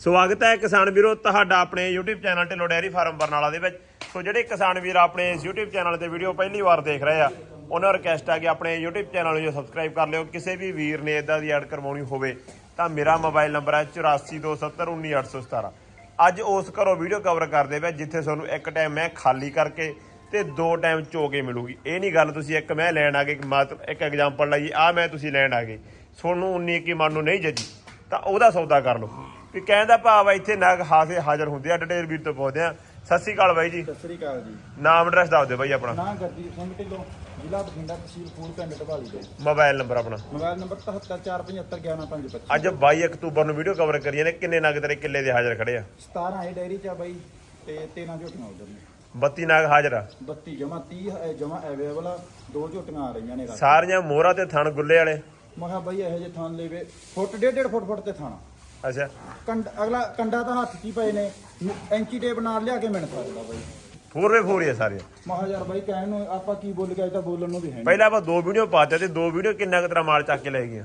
ਸਵਾਗਤ ਹੈ ਕਿਸਾਨ ਵੀਰੋ ਤੁਹਾਡਾ ਆਪਣੇ YouTube channel Dhillon dairy farm Barnala ਦੇ ਵਿੱਚ। ਸੋ ਜਿਹੜੇ ਕਿਸਾਨ ਵੀਰ ਆਪਣੇ ਇਸ YouTube ਚੈਨਲ ਤੇ ਵੀਡੀਓ ਪਹਿਲੀ ਵਾਰ ਦੇਖ ਰਹੇ ਆ, ਉਹਨਾਂ ਨੂੰ ਰਿਕਵੈਸਟ ਹੈ ਕਿ ਆਪਣੇ YouTube ਚੈਨਲ ਨੂੰ ਜੋ ਸਬਸਕ੍ਰਾਈਬ ਕਰ ਲਿਓ, ਕਿਸੇ ਵੀ ਵੀਰ ਨੇ ਇਦਾਂ ਦੀ ਐਡ ਕਰਵਾਉਣੀ ਹੋਵੇ ਤਾਂ ਮੇਰਾ ਮੋਬਾਈਲ ਨੰਬਰ ਹੈ 8427191817 ਅੱਜ ਉਸ ਘਰੋਂ ਵੀਡੀਓ ਕਵਰ ਕਰਦੇ ਪਏ, ਜਿੱਥੇ ਤੁਹਾਨੂੰ ਇੱਕ ਟਾਈਮ ਮੈਂ ਖਾਲੀ ਕਰਕੇ ਤੇ ਦੋ ਟਾਈਮ ਚੋ ਕੇ ਮਿਲੂਗੀ। ਇਹ ਨਹੀਂ ਗੱਲ ਤੁਸੀਂ ਇੱਕ ਮੈਂ ਲੈਣ ਆ ਗਏ ਮਤਲਬ ਇੱਕ ਐਗਜ਼ਾਮਪਲ ਲਈ ਆ ਮੈਂ ਤੁਸੀਂ ਲੈਣ ਆ ਗਏ। ਤੁਹਾਨੂੰ 19 ਕੀ ਮਨ ਨੂੰ ਨਹੀਂ ਜੱਜੀ ਤਾਂ ਉਹਦਾ ਸੌਦਾ ਕਰ ਲਓ। ਵੀ ਕਹਿੰਦਾ ਭਾਵ ਇੱਥੇ ਨਗ ਹਾਸੇ ਹਾਜ਼ਰ ਹੁੰਦੇ ਆ ਡਟੇਰ ਵੀਰ ਤੋਂ ਪੁੱਛਦੇ ਆ। ਸਤਿ ਸ੍ਰੀ ਅਕਾਲ ਬਾਈ ਜੀ। ਸਤਿ ਸ੍ਰੀ ਅਕਾਲ ਜੀ। ਨਾਮ ਐਡਰੈਸ ਦੱਸ ਦਿਓ ਬਾਈ ਆਪਣਾ। ਨਾਂ ਗੁਰਦੀਪ ਸਿੰਘ ਢਿੱਲੋਂ ਜ਼ਿਲ੍ਹਾ ਬਠਿੰਡਾ ਤਹਿਸੀਲ ਫੂਲ ਪਿੰਡ ਢਵਾਲੀ ਦੇ। ਮੋਬਾਈਲ ਨੰਬਰ ਆਪਣਾ। ਮੋਬਾਈਲ ਨੰਬਰ 7747511525 ਅੱਜ 22 ਅਕਤੂਬਰ ਨੂੰ ਵੀਡੀਓ ਕਵਰ ਕਰੀਏ ਨੇ ਕਿੰਨੇ ਨਗ ਤੇਰੇ ਕਿੱਲੇ ਦੇ ਹਾਜ਼ਰ ਖੜੇ ਆ? 17 ਹੈ ਡੈਰੀ ਚ ਆ ਬਾਈ ਤੇ 13 ਝੋਟੀਆਂ ਉਧਰ ਨੇ। 32 ਨਗ ਹਾਜ਼ਰ ਆ। 32 ਜਮਾ 30 ਜਮਾ ਅਵੇਲੇਬਲ ਆ ਦੋ ਝੋਟੀਆਂ ਆ ਰਹੀਆਂ ਨੇ ਰਾਤ ਸਾਰੀਆਂ ਮੋਹਰਾ ਤੇ ਥਣ ਗੁੱਲੇ ਵਾਲੇ। ਮੈਂ ਕਿਹਾ ਬਾਈ ਇਹੋ ਜਿਹੇ ਥਾਂ ਲੈਵੇ ਫੁੱਟ ਡੇਢ ਡੇਢ ਫੁੱਟ ਫੁੱਟ ਤੇ ਥਾਣਾ। ਅੱਛਾ। ਕੰਡ ਅਗਲਾ ਕੰਡਾ ਤਾਂ ਹੱਥ 'ਚ ਹੀ ਪਏ ਨੇ। ਐਂਚੀ ਟੇਪ ਨਾਲ ਲਿਆ ਕੇ ਮਿਣ ਸਕਦਾ ਬਾਈ। ਫੋਰ ਵੇ ਫੋਰ ਹੀ ਆ ਸਾਰੀਆਂ ਮੈਂ ਕਿਹਾ ਯਾਰ ਬਾਈ ਕਹਿਣ ਨੂੰ ਆਪਾਂ ਕੀ ਬੋਲ ਕੇ ਆਏ ਤਾਂ ਬੋਲਣ ਨੂੰ ਵੀ ਹੈ ਨਹੀਂ ਪਹਿਲਾਂ ਆਪਾਂ ਦੋ ਵੀਡੀਓ ਪਾਤੇ ਤੇ ਦੋ ਵੀਡੀਓ ਕਿੰਨਾ ਕੁ ਤੇਰਾ ਮਾਲ ਚੱਕ ਕੇ ਲੈ ਗਈਆਂ?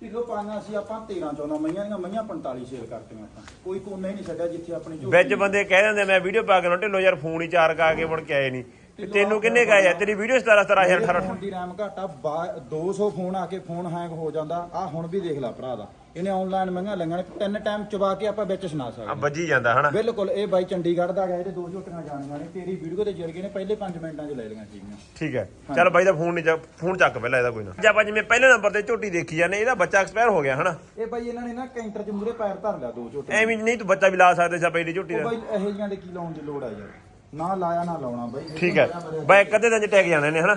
ਕਿਲੋ ਪਾਈਆਂ ਸੀ ਆਪਾਂ 13 14 ਮਈਆਂ ਦੀਆਂ ਮਈਆਂ 45 ਸੇਲ ਕਰਤੀਆਂ ਆਪਾਂ। ਕੋਈ ਕੋਨਾ ਹੀ ਨਹੀਂ ਛੱਡਿਆ ਜਿੱਥੇ ਆਪਣੀ ਝੋਟੀ ਵਿੱਚ ਬੰਦੇ ਕਹਿ ਦਿੰਦੇ ਮੈਂ ਵੀਡੀਓ ਪਾ ਕੇ ਨਾ ਢਿੱਲੋ ਯਾਰ ਫੋਨ ਹੀ ਚਾਰ ਕਾ ਕੇ ਮੁੜ ਕੇ ਆਏ ਨਹੀਂ। ਤੇ ਤੈਨੂੰ ਕਿੰਨੇ ਕਹੇ ਆ? ਤੇਰੀ ਵੀਡੀਓ 17 17000 18 ਫੋਨ ਦੀ ਰੈਮ ਘਾਟਾ 200 ਫੋਨ ਆ ਕੇ ਫੋਨ ਹੈਂਗ ਹੋ ਜਾਂਦਾ। ਆ ਹੁਣ ਵੀ ਦੇਖ ਲੈ ਭਰਾ ਦਾ। ਇਹਨੇ ਆਨਲਾਈਨ ਮੰਗਾ ਲੰਗਣ ਤਿੰਨ ਟਾਈਮ ਚਬਾ ਕੇ ਆਪਾਂ ਵਿੱਚ ਸੁਣਾ ਆ ਸਕਦੇ ਵੱਜੀ ਜਾਂਦਾ ਹਨਾ। ਬਿਲਕੁਲ ਇਹ ਬਾਈ ਚੰਡੀਗੜ੍ਹ ਦਾ ਗਿਆ ਇਹਦੇ ਦੋ ਝੋਟੀਆਂ ਜਾਣੀਆਂ ਨੇ ਤੇਰੀ ਵੀਡੀਓ ਦੇ ਜਰੀਏ ਨੇ ਪਹਿਲੇ 5 ਮਿੰਟਾਂ 'ਚ ਲੈ ਲਈਆਂ ਸੀਗੀਆਂ। ਠੀਕ ਹੈ। ਚੱਲ ਬਾਈ ਦਾ ਫੋਨ ਨਹੀਂ ਫੋਨ ਚੱਕ ਪਹਿਲਾਂ ਇਹਦਾ ਕੋਈ ਨਾ। ਜੇ ਆਪਾਂ ਜਿਵੇਂ ਪਹਿਲੇ ਨੰਬਰ ਤੇ ਝੋਟੀ ਦੇਖੀ ਜਾਂਦੇ ਇਹਦਾ ਬੱਚਾ ਐਕਸਪਾਇਰ ਹੋ ਗਿਆ ਹਨਾ। ਇਹ ਬਾਈ ਇਹਨਾਂ ਨੇ ਨਾ ਕੈਂਟਰ 'ਚ ਮੂਰੇ ਪੈਰ ਧਰ ਲਿਆ ਦੋ ਝੋਟੀਆਂ। ਐਵੇਂ ਨਹੀਂ ਤੂੰ ਬੱਚਾ ਵੀ ਲਾ ਸਕਦੇ ਸੀ ਪਹਿਲੀ ਝੋਟੀ ਦਾ। ਬਾਈ ਇਹੋ ਜਿਹੀਆਂ ਦੇ ਕੀ ਲਾਉਣ ਦੀ ਲੋੜ ਆ ਯਾਰ। ਨਾ ਲਾਇਆ ਨਾ ਲਾਉਣਾ ਬਾਈ। ਠੀਕ ਹੈ। ਬਾਈ ਦਿਨ ਚ ਟੈਗ ਜਾਣੇ ਨੇ ਹਨਾ।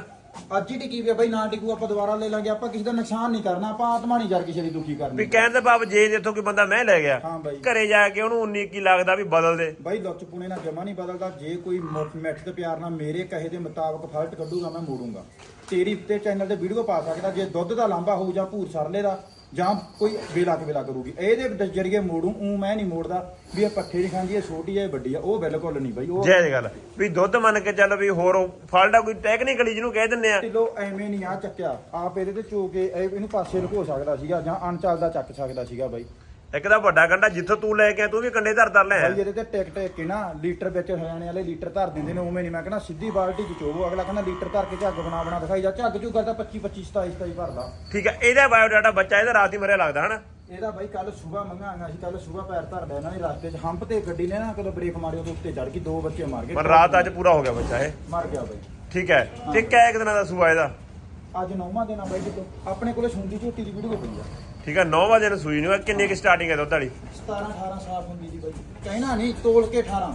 ਅੱਜ ਹੀ ਟਿਕੀ ਵੀ ਆ ਬਾਈ ਨਾ ਟਿਕੂ ਆਪਾਂ ਦੁਬਾਰਾ ਲੈ ਲਾਂਗੇ ਆਪਾਂ ਕਿਸੇ ਦਾ ਨੁਕਸਾਨ ਨਹੀਂ ਕਰਨਾ ਆਪਾਂ ਆਤਮਾ ਨਹੀਂ ਯਾਰ ਕਿਸੇ ਦੀ ਦੁਖੀ ਵੀ ਕਰਨੀ ਕਹਿਣ ਦੇ ਬਾਬ ਜੇ ਇੱਥੋਂ ਕੋਈ ਬੰਦਾ ਮੈਂ ਲੈ ਗਿਆ ਹਾਂ ਬਾਈ। ਘਰੇ ਜਾ ਕੇ ਉਹਨੂੰ 19 ਕੀ ਲੱਗਦਾ ਵੀ ਬਦਲ ਦੇ। ਬਾਈ ਲੁੱਚ ਪੁਣੇ ਨਾਲ ਜਮਾ ਨਹੀਂ ਬਦਲਦਾ ਜੇ ਕੋਈ ਮੁੱਠ ਮਿੱਠ ਤੇ ਪਿਆਰ ਨਾਲ ਮੇਰੇ ਕਹੇ ਦੇ ਮੁਤਾਬਕ ਫਲਟ ਕੱਢੂਗਾ ਮੈਂ ਮੋੜੂੰਗਾ। ਤੇਰੀ ਤੇ ਚੈਨਲ ਤੇ ਵੀਡੀਓ ਪਾ ਸਕਦਾ ਜੇ ਦੁੱਧ ਦਾ ਲਾਂਬਾ ਹੋਊ ਜਾਂ ਭੂਰ ਸਰਲੇ ਦਾ ਜਾਂ ਕੋਈ ਵੇਲਾ ਕੇ ਵੇਲਾ ਕਰੂਗੀ। ਇਹਦੇ ਜਰੀਏ ਮੋੜੂ ਉਹ ਮੈਂ ਨਹੀਂ ਮੋੜਦਾ ਵੀ ਇਹ ਪੱਠੇ ਦੀ ਖਾਂਦੀ ਹੈ ਛੋਟੀ ਹੈ ਵੱਡੀ ਹੈ ਉਹ ਬਿਲਕੁਲ ਨਹੀਂ ਬਾਈ ਉਹ ਜੈ ਜੈ ਗੱਲ। ਵੀ ਦੁੱਧ ਮੰਨ ਕੇ ਚੱਲ ਵੀ ਹੋਰ ਫਾਲਟਾ ਕੋਈ ਟੈਕਨੀਕਲੀ ਜਿਹਨੂੰ ਕਹਿ ਦਿੰਦੇ ਆ। ਕਿਲੋ ਐਵੇਂ ਨਹੀਂ ਆ ਚੱਕਿਆ। ਆਪ ਇਹਦੇ ਤੇ ਚੋ ਕੇ ਇਹ- ਇਹਨੂੰ ਪਾਸੇ ਲੁਕੋ ਸਕਦਾ ਸੀਗਾ ਜਾਂ ਅਣਚਲ ਦਾ ਚੱਕ ਸਕਦਾ ਸੀਗਾ ਬਾਈ। ਇੱਕ ਤਾਂ ਵੱਡਾ ਕੰਡਾ ਜਿੱਥੋਂ ਤੂੰ ਲੈ ਕੇ ਆਇਆ, ਤੂੰ ਵੀ ਕੰਡੇ ਧਰ ਧਰ ਲੈ ਭਾਈ ਇਹਦੇ ਤੇ ਟਿਕ ਟਿਕ ਕੇ ਨਾ ਲੀਟਰ ਵਿੱਚ ਹਰਿਆਣੇ ਵਾਲੇ ਲੀਟਰ ਧਰ ਦਿੰਦੇ ਨੇ ਉਵੇਂ ਨਹੀਂ ਮੈਂ ਕਹਿੰਦਾ ਸਿੱਧੀ ਬਾਲਟੀ ਚ ਚੋਵੋ ਅਗਲਾ ਕਹਿੰਦਾ ਲੀਟਰ ਧਰ ਕੇ ਝੱਗ ਬਣਾ ਬਣਾ ਦਿਖਾਈ ਜਾ ਝੱਗ ਚੂ ਕਰਦਾ 25 25 27 27 ਭਰਦਾ ਠੀਕ ਹੈ ਇਹਦਾ ਬਾਇਓਡਾਟਾ ਬੱਚਾ ਇਹਦਾ ਰਾਤ ਹੀ ਮਰਿਆ ਲੱਗਦਾ ਹਨਾ? ਇਹਦਾ ਬਾਈ ਕੱਲ ਸਵੇਰ ਮੰਗਾਂਗਾ ਸੀ ਕੱਲ ਸਵੇਰ ਪੈਰ ਧਰ ਲਿਆ ਇਹਨਾਂ ਨੇ ਰਸਤੇ 'ਚ ਹੰਪ ਤੇ ਗੱਡੀ ਨੇ ਨਾ ਕਦੋਂ ਬ੍ਰੇਕ ਮਾਰੀ ਉਹਦੇ ਉੱਤੇ ਚੜ ਗਈ ਦੋ ਬੱਚੇ ਮਾਰ ਗਏ ਪਰ ਰਾਤ ਅੱਜ ਪੂਰਾ ਹੋ ਗਿਆ ਬੱਚਾ ਇਹ। ਮਰ ਗਿਆ ਬਾਈ। ਠੀਕ ਹੈ ਤੇ ਕਿਆ ਇੱਕ ਦਿਨਾਂ ਦਾ ਸੂਆ ਇਹਦਾ? ਅੱਜ ਨੌਵਾਂ ਦਿਨ ਆ ਬਾਈ ਜੀ ਆਪਣੇ ਕੋਲੇ ਸੁੰਦੀ ਝੋਟੀ ਦੀ ਵੀਡੀਓ ਪਈ ਆ। ਠੀਕ ਹੈ 9 ਵਜੇ ਨੂੰ ਸੂਈ ਨੂੰ ਕਿੰਨੀ ਕਿ ਸਟਾਰਟਿੰਗ ਹੈ ਦੁੱਧ ਵਾਲੀ? 17 18 ਸਾਫ਼ ਹੁੰਦੀ ਦੀ ਬਾਈ। ਕਹਿਣਾ ਨਹੀਂ ਤੋਲ ਕੇ 18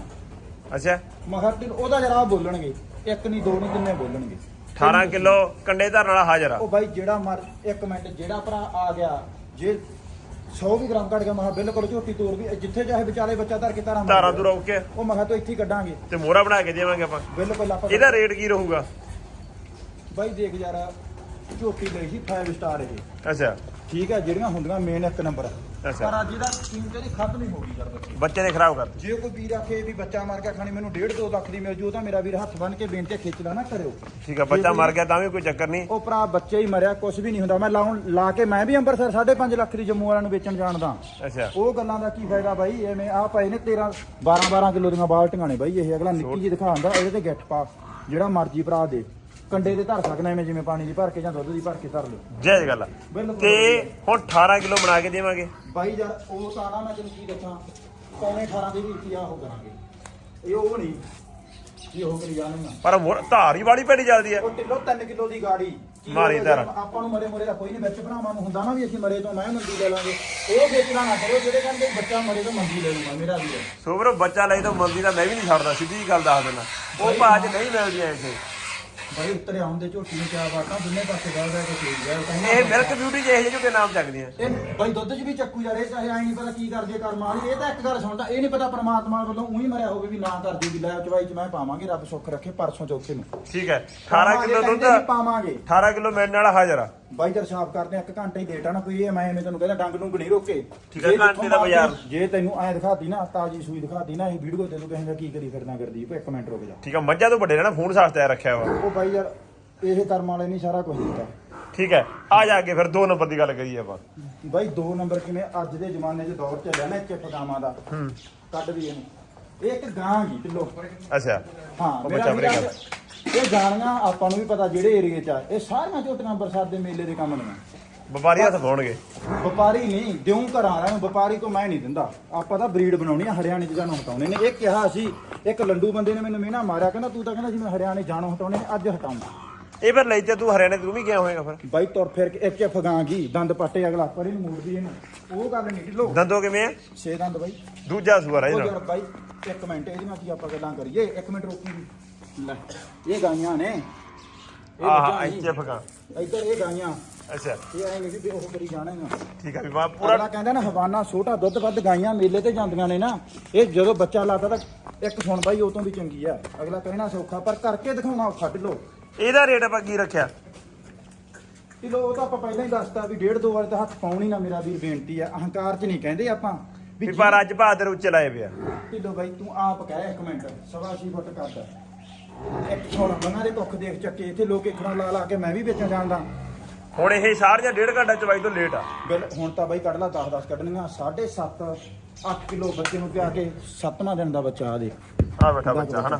ਅੱਛਾ। ਮਗਰ ਉਹਦਾ ਜਰਾ ਬੋਲਣਗੇ। ਇੱਕ ਨਹੀਂ ਦੋ ਨਹੀਂ ਤਿੰਨੇ ਬੋਲਣਗੇ। 18 ਕਿਲੋ ਕੰਡੇ ਧਰਨ ਵਾਲਾ ਹਾਜ਼ਰ ਆ। ਉਹ ਬਾਈ ਜਿਹੜਾ ਮਰ ਇੱਕ ਮਿੰਟ ਜਿਹੜਾ ਭਰਾ ਆ ਗਿਆ ਜੇ 100 ਵੀ ਗ੍ਰਾਮ ਘਟ ਗਿਆ ਮਹਾ ਬਿਲਕੁਲ ਝੋਟੀ ਤੋੜ ਵੀ ਜਿੱਥੇ ਚਾਹੇ ਵਿਚਾਲੇ ਬੱਚਾ ਧਰ ਕੇ ਧਾਰਾਂ ਮਾਰ ਧਾਰਾਂ ਦਿਓ। ਤੋਂ ਰੋਕ ਕੇ। ਉਹ ਮਹਾ ਤੋਂ ਇੱਥੇ ਕੱਢਾਂਗੇ। ਤੇ ਮੋਹਰਾ ਬਣਾ ਕੇ ਦੇਵਾਂਗੇ ਆਪਾਂ। ਬਿਲਕੁਲ ਆਪਾਂ ਇਹਦਾ ਰੇਟ ਕੀ ਰਹੂਗਾ? ਬਾਈ ਦੇਖ ਯਾਰ ਝੋਟੀ ਲਈ ਸੀ 5 ਸਟਾਰ ਇਹ। ਅੱਛਾ। ਠੀਕ ਹੈ ਜਿਹੜੀਆਂ ਹੁੰਦੀਆਂ ਮੇਨ ਇੱਕ ਨੰਬਰ ਅੱਛਾ। ਪਰ ਅੱਜ ਇਹਦਾ ਕੀਮਤ ਇਹਦੀ ਖਤਮ ਹੀ ਹੋ ਗਈ ਯਾਰ ਬੱਚੇ। ਬੱਚੇ ਨੇ ਖਰਾਬ ਕਰਤੀ। ਜੇ ਕੋਈ ਵੀਰ ਆਖੇ ਵੀ ਬੱਚਾ ਮਾਰ ਕੇ ਖਾਣੀ ਮੈਨੂੰ 1.5 2 ਲੱਖ ਦੀ ਮਿਲ ਜੂ ਉਹ ਤਾਂ ਮੇਰਾ ਵੀਰ ਹੱਥ ਬੰਨ ਕੇ ਬੇਨਤੀ ਖਿੱਚ ਲਾ ਨਾ ਕਰਿਓ। ਠੀਕ ਹੈ ਬੱਚਾ ਮਰ ਗਿਆ ਤਾਂ ਵੀ ਕੋਈ ਚੱਕਰ ਨਹੀਂ। ਉਹ ਭਰਾ ਬੱਚੇ ਹੀ ਮਰਿਆ ਕੁਝ ਵੀ ਨਹੀਂ ਹੁੰਦਾ। ਮੈਂ ਲਾਉਣ ਲਾ ਕੇ ਮੈਂ ਵੀ ਅੰਮ੍ਰਿਤਸਰ 5.5 ਲੱਖ ਦੀ ਜੰਮੂ ਵਾਲਿਆਂ ਨੂੰ ਵੇਚਣ ਜਾਣਦਾ ਅੱਛਾ। ਉਹ ਗੱਲਾਂ ਦਾ ਕੀ ਫਾਇਦਾ ਬਾਈ? ਐਵੇਂ ਆ ਪਏ ਨੇ 13 12 12 ਕਿਲੋ ਦੀਆਂ ਬਾਲਟੀਆਂ ਨੇ ਬਾਈ ਇਹ ਅਗਲਾ ਨਿੱਕੀ ਜੀ ਦਿਖਾਉਂਦਾ ਇਹਦੇ ਤੇ ਗਿੱਟ ਪਾ ਜਿਹੜਾ ਮਰਜ਼ੀ ਭਰਾ ਦੇ। ਕੰਡੇ ਤੇ ਧਰ ਸਕਣਾ ਐਵੇਂ ਜਿਵੇਂ ਪਾਣੀ ਦੀ ਭਰ ਕੇ ਜਾਂ ਦੁੱਧ ਦੀ ਭਰ ਕੇ ਧਰ ਲਓ। ਜੈ ਜੈ ਗੱਲ। ਆ। ਬਿਲਕੁਲ ਤੇ ਹੁਣ 18 ਕਿਲੋ ਬਣਾ ਕੇ ਦੇਵਾਂਗੇ। ਬਾਈ ਯਾਰ ਉਹ ਤਾਂ ਨਾ ਮੈਂ ਤੈਨੂੰ ਕੀ ਦੱਸਾਂ ਪੌਣੇ 18 ਦੇ ਵਿੱਚ ਹੀ ਆ ਉਹ ਕਰਾਂਗੇ। ਇਹ ਉਹ ਨਹੀਂ ਇਹ ਉਹ ਕਰੀ ਜਾਣਗਾ ਪਰ ਮੋਹਰਾ- ਧਾਰੀ ਵਾਲੀ ਪੈੜੀ ਚੱਲਦੀ ਆ। ਉਹ ਕਿਲੋ 3 ਕਿਲੋ ਦੀ ਗਾੜੀ। ਕੀ ਮਾਰੀ ਧਾਰ। ਆਪਾਂ ਨੂੰ ਮਰੇ ਮਰੇ ਦਾ ਕੋਈ ਨਹੀਂ ਵਿੱਚ ਭਰਾਵਾਂ ਨੂੰ ਹੁੰਦਾ ਨਾ ਵੀ ਅਸੀਂ ਮਰੇ ਤੋਂ ਮੈਂ ਮੰਦੀ ਲੈ ਲਾਂਗੇ। ਉਹ ਵੇਚਣਾ ਨਾ ਕਰੋ ਜਿਹੜੇ ਕਹਿੰਦੇ ਬੱਚਾ ਮਰੇ ਤੋਂ ਮੰਦੀ ਲੈ ਲੂਗਾ ਮੇਰਾ ਵੀ ਹੈ ਸੋਬਰੋ ਬੱਚਾ ਲਈ ਤਾਂ ਮੰਦੀ ਦਾ ਮੈਂ ਵੀ ਨਹੀਂ ਛੱਡਦਾ ਸਿੱਧੀ ਗੱਲ ਦੱਸ ਦਿੰਦਾ। ਉਹ ਭਾਜ ਨਹੀਂ ਮਿਲਦੀਆਂ ਇੱਥੇ। ਬਾਈ ਉੱਤਰੇ ਆਉਂਦੇ ਝੋਟੀ ਨੂੰ ਕਿਆ ਬਾਤਾਂ ਦੋਨੇ ਪਾਸੇ ਗੱਲ ਰਹਿ ਕੇ ਚੇਜ ਗਿਆ ਕਹਿੰਦਾ ਇਹ ਮਿਲਕ ਬਿਊਟੀ ਜਿਹੇ ਜਿਹੇ ਨਾਮ ਚੱਕਦੀਆਂ ਇਹ ਬਾਈ ਦੁੱਧ 'ਚ ਵੀ ਚੱਕੂ ਜਾ ਰਹੇ ਚਾਹੇ ਆਈ ਨਹੀਂ ਪਤਾ ਕੀ ਕਰਦੇ ਕਰਮ ਵਾਲੀ। ਇਹ ਤਾਂ ਇੱਕ ਗੱਲ ਸੁਣਦਾ ਇਹ ਨਹੀਂ ਪਤਾ ਪ੍ਰਮਾਤਮਾ ਵੱਲੋਂ ਉਹੀ ਮਰਿਆ ਹੋਵੇ ਵੀ ਨਾ ਕਰਦੀ ਵੀ ਲੈ ਚਵਾਈ ਚ ਮੈਂ ਪਾਵਾਂਗੇ ਰੱਬ ਸੁੱਖ ਰੱਖੇ ਪਰਸੋਂ ਚੌਥੇ ਨੂੰ। ਠੀਕ ਹੈ 18 ਕਿਲੋ ਦੁੱਧ ਪਾਵਾਂਗੇ। 18 ਕਿਲੋ ਮਿਲਣ ਵਾਲਾ ਹਾਜ਼ਰ ਆ। ਬਾਈ ਜਰ ਸਾਫ਼ ਕਰਦੇ ਆ ਇੱਕ ਘੰਟਾ ਹੀ ਲੇਟ ਆ ਨਾ ਕੋਈ ਇਹ ਮੈਂ ਐਵੇਂ ਤੈਨੂੰ ਕਹਿੰਦਾ ਡੰਗ ਨੂੰ ਨਹੀਂ ਰੋਕੇ। ਠੀਕ ਹੈ, ਜੇ ਘੰਟੇ ਦਾ ਬਾਜ਼ਾਰ। ਜੇ ਤੈਨੂੰ ਐ ਦਿਖਾਤੀ ਨਾ ਤਾਜੀ ਸੂਈ ਦਿਖਾਤੀ ਨਾ ਇਹ ਵੀਡੀਓ ਤੈਨੂੰ ਕਹੇਗਾ ਕੀ ਕਰੀ ਫਿਰਨਾ ਕਰਦੀ ਇੱਕ ਮਿੰਟ ਰੁਕ ਜਾ। ਠੀਕ ਆ ਮੱਝਾਂ ਤੋਂ ਵੱਡੇ ਨੇ ਨਾ ਫੋਨ ਸਾਸਤੇ ਰੱਖਿਆ ਵਾ। ਉਹ ਬਾਈ ਯਾਰ ਇਹ ਕਰਮ ਵਾਲੇ ਨਹੀਂ ਸਾਰਾ ਕੁਝ ਦਿੱਤਾ ਠੀਕ ਹੈ ਆ ਜਾ ਕੇ ਫਿਰ 2 ਨੰਬਰ ਦੀ ਗੱਲ ਕਰੀਏ ਆਪਾਂ। ਬਾਈ ਦੋ ਨੰਬਰ ਕਿਵੇਂ ਅੱਜ ਦੇ ਜ਼ਮਾਨੇ 'ਚ ਦੌਰ ਚੱਲਿਆ ਨਾ ਚਿੱਪ ਗਾਵਾਂ ਦਾ। ਹੂੰ। ਕੱਢ ਵੀ ਇਹਨੂੰ। ਇਹ ਇੱਕ ਗਾਂ ਗਈ ਕਿਲੋ ਅੱਛਾ। ਹਾਂ ਉਹ ਮੇਰਾ ਬੱਚਾ ਵੀਰਾ। ਇਹ ਗਾਣੀਆਂ ਆਪਾਂ ਨੂੰ ਵੀ ਪਤਾ ਜਿਹੜੇ ਏਰੀਏ 'ਚ ਆ। ਇਹ ਸਾਰੀਆਂ ਝੋਟੀਆਂ ਅੰਮ੍ਰਿਤਸਰ ਦੇ ਮੇਲੇ ਦੇ ਕੰਮ ਨੇ। ਵਪਾਰੀ ਹੱਥ ਪਾਉਣਗੇ। ਵਪਾਰੀ ਨਹੀਂ ਦਿਉ ਘਰਾਂ ਵਾਲਿਆਂ ਨੂੰ ਵਪਾਰੀ ਤੋਂ ਮੈਂ ਨਹੀਂ ਦਿੰਦਾ। ਆਪਾਂ ਤਾਂ ਬਰੀਡ ਬਣਾਉਣੀ ਆ ਹਰਿਆਣੇ 'ਚ ਜਾਣੋਂ ਹਟਾਉਣੇ ਨੇ। ਇਹ ਕਿਹਾ ਸੀ ਇੱਕ ਲੰਡੂ ਬੰਦੇ ਨੇ ਮੈਨੂੰ ਮਿਹਣਾ ਮਾਰਿਆ ਕਹਿੰਦਾ ਤੂੰ ਤਾਂ ਕਹਿੰਦਾ ਸੀ ਮੈਂ ਹਰਿਆਣੇ ਜਾਣੋਂ ਹਟਾਉਣੇ ਨੇ ਅੱਜ ਹਟਾਉਂਗਾ ਇਹ ਫਿਰ ਲਈ ਤੇ ਤੂੰ ਹਰਿਆਣੇ ਤੂੰ ਵੀ ਗਿਆ ਹੋਏਗਾ ਫਿਰ। ਬਾਈ ਤੁਰ ਫਿਰ ਕੇ ਇੱਕ ਇੱਕ ਗਾਂ ਗਈ ਦੰਦ ਪੱਟੇ ਅਗਲਾ ਪਰ ਇਹਨੂੰ ਮੋੜਦੀ ਇਹਨੂੰ। ਉਹ ਗੱਲ ਨਹੀਂ ਢਿੱਲੋ। ਦੰਦੋ ਕਿਵੇਂ ਆ? ਛੇ ਦੰਦ ਬਾਈ। ਦੂਜਾ ਸੂਆ ਉਹ ਇਹਦਾ ਯਾਰ ਬਾਈ ਇੱਕ ਮਿੰਟ ਇਹਦੀਆਂ ਕੀ ਆਪਾਂ ਗੱਲਾਂ ਕਰੀਏ? ਇੱਕ ਮਿੰਟ ਰੋਕੀ ਲੈ ਇਹ ਗਾਈਆਂ ਨੇ। ਇਹ ਆਹ। ਇੱਥੇ ਫਗਾ ਇੱਧਰ ਇਹ ਗਾਈਆਂ। ਅੱਛਾ। ਇਹ ਐਂ ਨਹੀਂ ਵੀ ਉਹ ਕਰੀ ਜਾਣਾਗਾ ਠੀਕ ਹੈ ਵੀ ਬਾ ਪੂਰਾ ਪੂਰਾ ਕਹਿੰਦਾ ਨਾ ਹਵਾਨਾ ਛੋਟਾ ਦੁੱਧ ਵੱਧ ਗਾਈਆਂ ਮੇਲੇ ਤੇ ਜਾਂਦੀਆਂ ਨੇ ਨਾ। ਇਹ ਜਦੋਂ ਬੱਚਾ ਲਾਤਾ ਤਾਂ ਇੱਕ ਸੁਣ ਬਾਈ ਉਹ ਤੋਂ ਵੀ ਚੰਗੀ ਆ। ਅਗਲਾ ਕਹਿਣਾ ਸੌਖਾ ਪਰ ਕਰਕੇ ਦਿਖਾਉਣਾ ਔਖਾ ਢਿੱਲੋ। ਇਹਦਾ ਰੇਟ ਆਪਾਂ ਕੀ ਰੱਖਿਆ? ਢਿੱਲੋ ਉਹ ਤਾਂ ਆਪਾਂ ਪਹਿਲਾਂ ਹੀ ਦੱਸਤਾ ਵੀ ਡੇਢ ਦੋ ਵਾਰ ਤਾਂ ਹੱਥ ਪਾਉਣੀ ਨਾ ਮੇਰਾ ਵੀਰ ਬੇਨਤੀ ਆ। ਅਹੰਕਾਰ 'ਚ ਨਹੀਂ ਕਹਿੰਦੇ ਆਪਾਂ ਵੀ ਪਰ ਅੱਜ ਬਹਾਦਰ ਉੱਚੇ ਲਾਏ ਪਿਆ ਢਿੱਲੋ ਬਾਈ ਤੂੰ ਆਪ ਕਹਿ ਇੱਕ ਮਿੰਟ ਸਵਾ ਛੇ ਫੁੱਟ ਕਰਦਾ ਇੱਕ ਸੁਣ ਬੰਨਾਂ ਦੇ ਕੁੱਖ ਦੇਖ ਚੱਕੇ ਇੱਥੇ ਲੋਕ ਇਖਣਾ ਲਾ ਲਾ ਕੇ ਮੈਂ ਵੀ ਵੇਚਣ ਜਾਣਦਾ ਹੁਣ ਇਹ ਸਾਰੀਆਂ ਡੇਢ ਘੰਟਾ ਚਵਾਈ ਤੋਂ ਲੇਟ ਆ। ਬਿਲ ਹੁਣ ਤਾਂ ਬਾਈ ਕੱਢ ਲਾ 10 10 ਕੱਢਣੀਆਂ 7.5 8 ਕਿਲੋ ਬੱਚੇ ਨੂੰ ਪਿਆ ਕੇ 7ਵਾਂ ਦਿਨ ਦਾ ਬੱਚਾ ਆ ਦੇ। ਆ ਬੈਠਾ ਬੱਚਾ ਹਨਾ?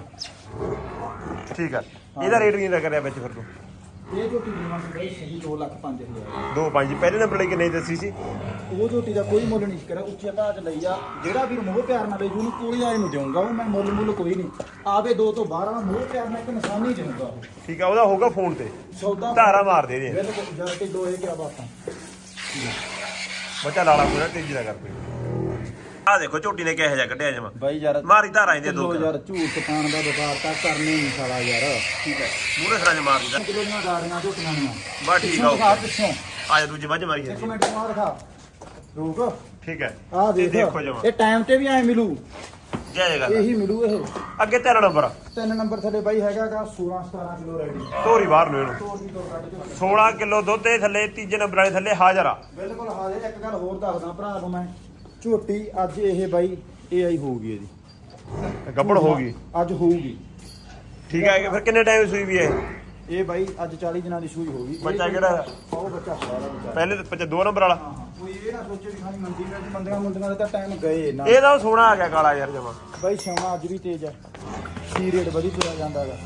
ਠੀਕ ਆ। ਇਹਦਾ ਰੇਟ ਕੀ ਦਾ ਕਰਿਆ ਵਿੱਚ ਫਿਰ ਤੂੰ? ਇਹ ਝੋਟੀ ਦੇਵਾਂਗੇ ਬਾਈ ਸਹੀ 2 ਲੱਖ 5000 ਦੋ ਪੰਜ ਜੀ ਪਹਿਲੇ ਨੰਬਰ ਲਈ ਕਿੰਨੇ ਦੀ ਦੱਸੀ ਸੀ? ਉਹ ਝੋਟੀ ਦਾ ਕੋਈ ਮੁੱਲ ਨਹੀਂ ਕਰਿਆ ਉੱਚੇ ਭਾਅ ਚ ਲਈ ਆ। ਜਿਹੜਾ ਵੀਰ ਮੋਹ ਪਿਆਰ ਨਾਲ ਵੇਚੂ ਨੂੰ ਕੋਲੇ ਆਏ ਨੂੰ ਦੇਊਂਗਾ ਉਹ ਮੈਂ ਮੁੱਲ ਮੁੱਲ ਕੋਈ ਨਹੀਂ। ਆਵੇ ਦੋ ਤੋਂ ਬਾਹਰ ਵਾਲਾ ਮੋਹ ਪਿਆਰ ਨਾਲ ਇੱਕ ਨਿਸ਼ਾਨੀ ਉਹ। ਠੀਕ ਆ ਉਹਦਾ ਹੋਊਗਾ ਫੋਨ ਤੇ। ਸੌਦਾ ਧਾਰਾ ਮਾਰ ਦੇ ਦੇ ਬਿਲਕੁਲ ਜਾ ਕੇ ਦੋਏ ਕਿਆ ਬਾਤਾਂ। ਬੱਚਾ ਲਾਲਾ ਕੋਈ ਤੇਜ਼ੀ ਨਾ ਕਰ ਕੋਈ। ਆ ਦੇਖੋ ਝੋਟੀ ਨੇ ਕਿਹੋ ਜਿਹਾ ਕੱਢਿਆ ਜਮਾ। ਬਾਈ ਯਾਰ ਮਾਰੀ ਧਾਰਾ ਇਹਦੇ ਦੋ ਯਾਰ ਝੂਠ ਪਾਣ ਦਾ ਵਪਾਰ ਤਾਂ ਕਰਨੇ ਨਹੀਂ ਸਾਲਾ ਯਾਰ। ਠੀਕ ਹੈ ਮੂਰੇ ਸਰਾਂ ਮਾਰ ਦਿੱਤਾ। ਕਿਲੋ ਦੀਆਂ ਗਾੜੀਆਂ ਝੋਟੀਆਂ ਦੀਆਂ। ਬਾ ਠੀਕ ਆ ਪਿੱਛੋਂ। ਆ ਜਾ ਦੂਜੀ ਵੱਜ ਮਾਰੀ ਇੱਕ ਮਿੰਟ ਆ ਦਿਖਾ। ਰੁਕ। ਠੀਕ ਹੈ ਆ ਦੇਖ। ਜਮਾ। ਇਹ ਟਾਈਮ ਤੇ ਵੀ ਐ ਮਿਲੂ। ਇਹੀ ਮਿਲੂ ਇਹ। ਅੱਗੇ ਤੇਰਾ ਨੰਬਰ ਤਿੰਨ ਨੰਬਰ ਥੱਲੇ ਬਾਈ ਹੈਗਾਗਾ 16 17 ਕਿਲੋ ਰੈਡੀ ਤੋਰੀ ਬਾਹਰ ਨੂੰ ਇਹਨੂੰ। ਤੋੜ ਦੀ ਤੋੜ ਕੱਢ ਕੇ 16 ਕਿਲੋ ਦੁੱਧ ਦੇ ਥੱਲੇ ਤੀਜੇ ਨੰਬਰ ਵਾਲੇ ਥੱਲੇ ਹਾਜ਼ਰ ਆ। ਬਿਲਕੁਲ ਹਾਜ਼ਰ। ਇੱਕ ਗੱਲ ਹੋਰ ਦੱਸਦਾ ਭਰਾ ਨੂੰ ਮੈਂ। ਝੋਟੀ ਅੱਜ ਇਹ ਬਾਈ ਇਹ ਆਈ ਹੋਊਗੀ ਇਹਦੀ। ਗੱਬੜ ਹੋ ਗਈ ਅੱਜ ਹੋਊਗੀ। ਠੀਕ ਹੈ ਫਿਰ ਕਿੰਨੇ ਟਾਈਮ ਸੂਈ ਵੀ ਹੈ? ਇਹ ਬਾਈ ਅੱਜ 40 ਦਿਨਾਂ ਦੀ ਸੂਈ ਹੋਊਗੀ। ਇਹ ਬੱਚਾ ਕਿਹੜਾ? ਉਹ ਬੱਚਾ। ਪਹਿਲੇ ਬੱਚਾ ਦੋ ਨੰਬਰ ਵਾਲਾ। ਹਾਂ ਹਾਂ। ਕੋਈ ਇਹ ਨਾ ਸੋਚੇ ਵੀ ਖਾਣੀ ਮੰਦੀ ਵਿੱਚ ਮੰਦੀਆਂ ਮੁੰਦੀਆਂ ਦੇ ਤਾਂ ਟਾਈਮ ਗਏ ਨਾ। ਇਹਦਾ ਸੋਹਣਾ ਆ ਗਿਆ ਕਾਲਾ ਯਾਰ ਜਮਾ। ਬਾਈ ਸੋਨਾ ਅੱਜ ਵੀ ਤੇਜ਼ ਹੈ ਕੀ ਰੇਟ ਵਧੀ ਤੁਰਿਆ ਜਾਂਦਾ ਹੈਗਾ।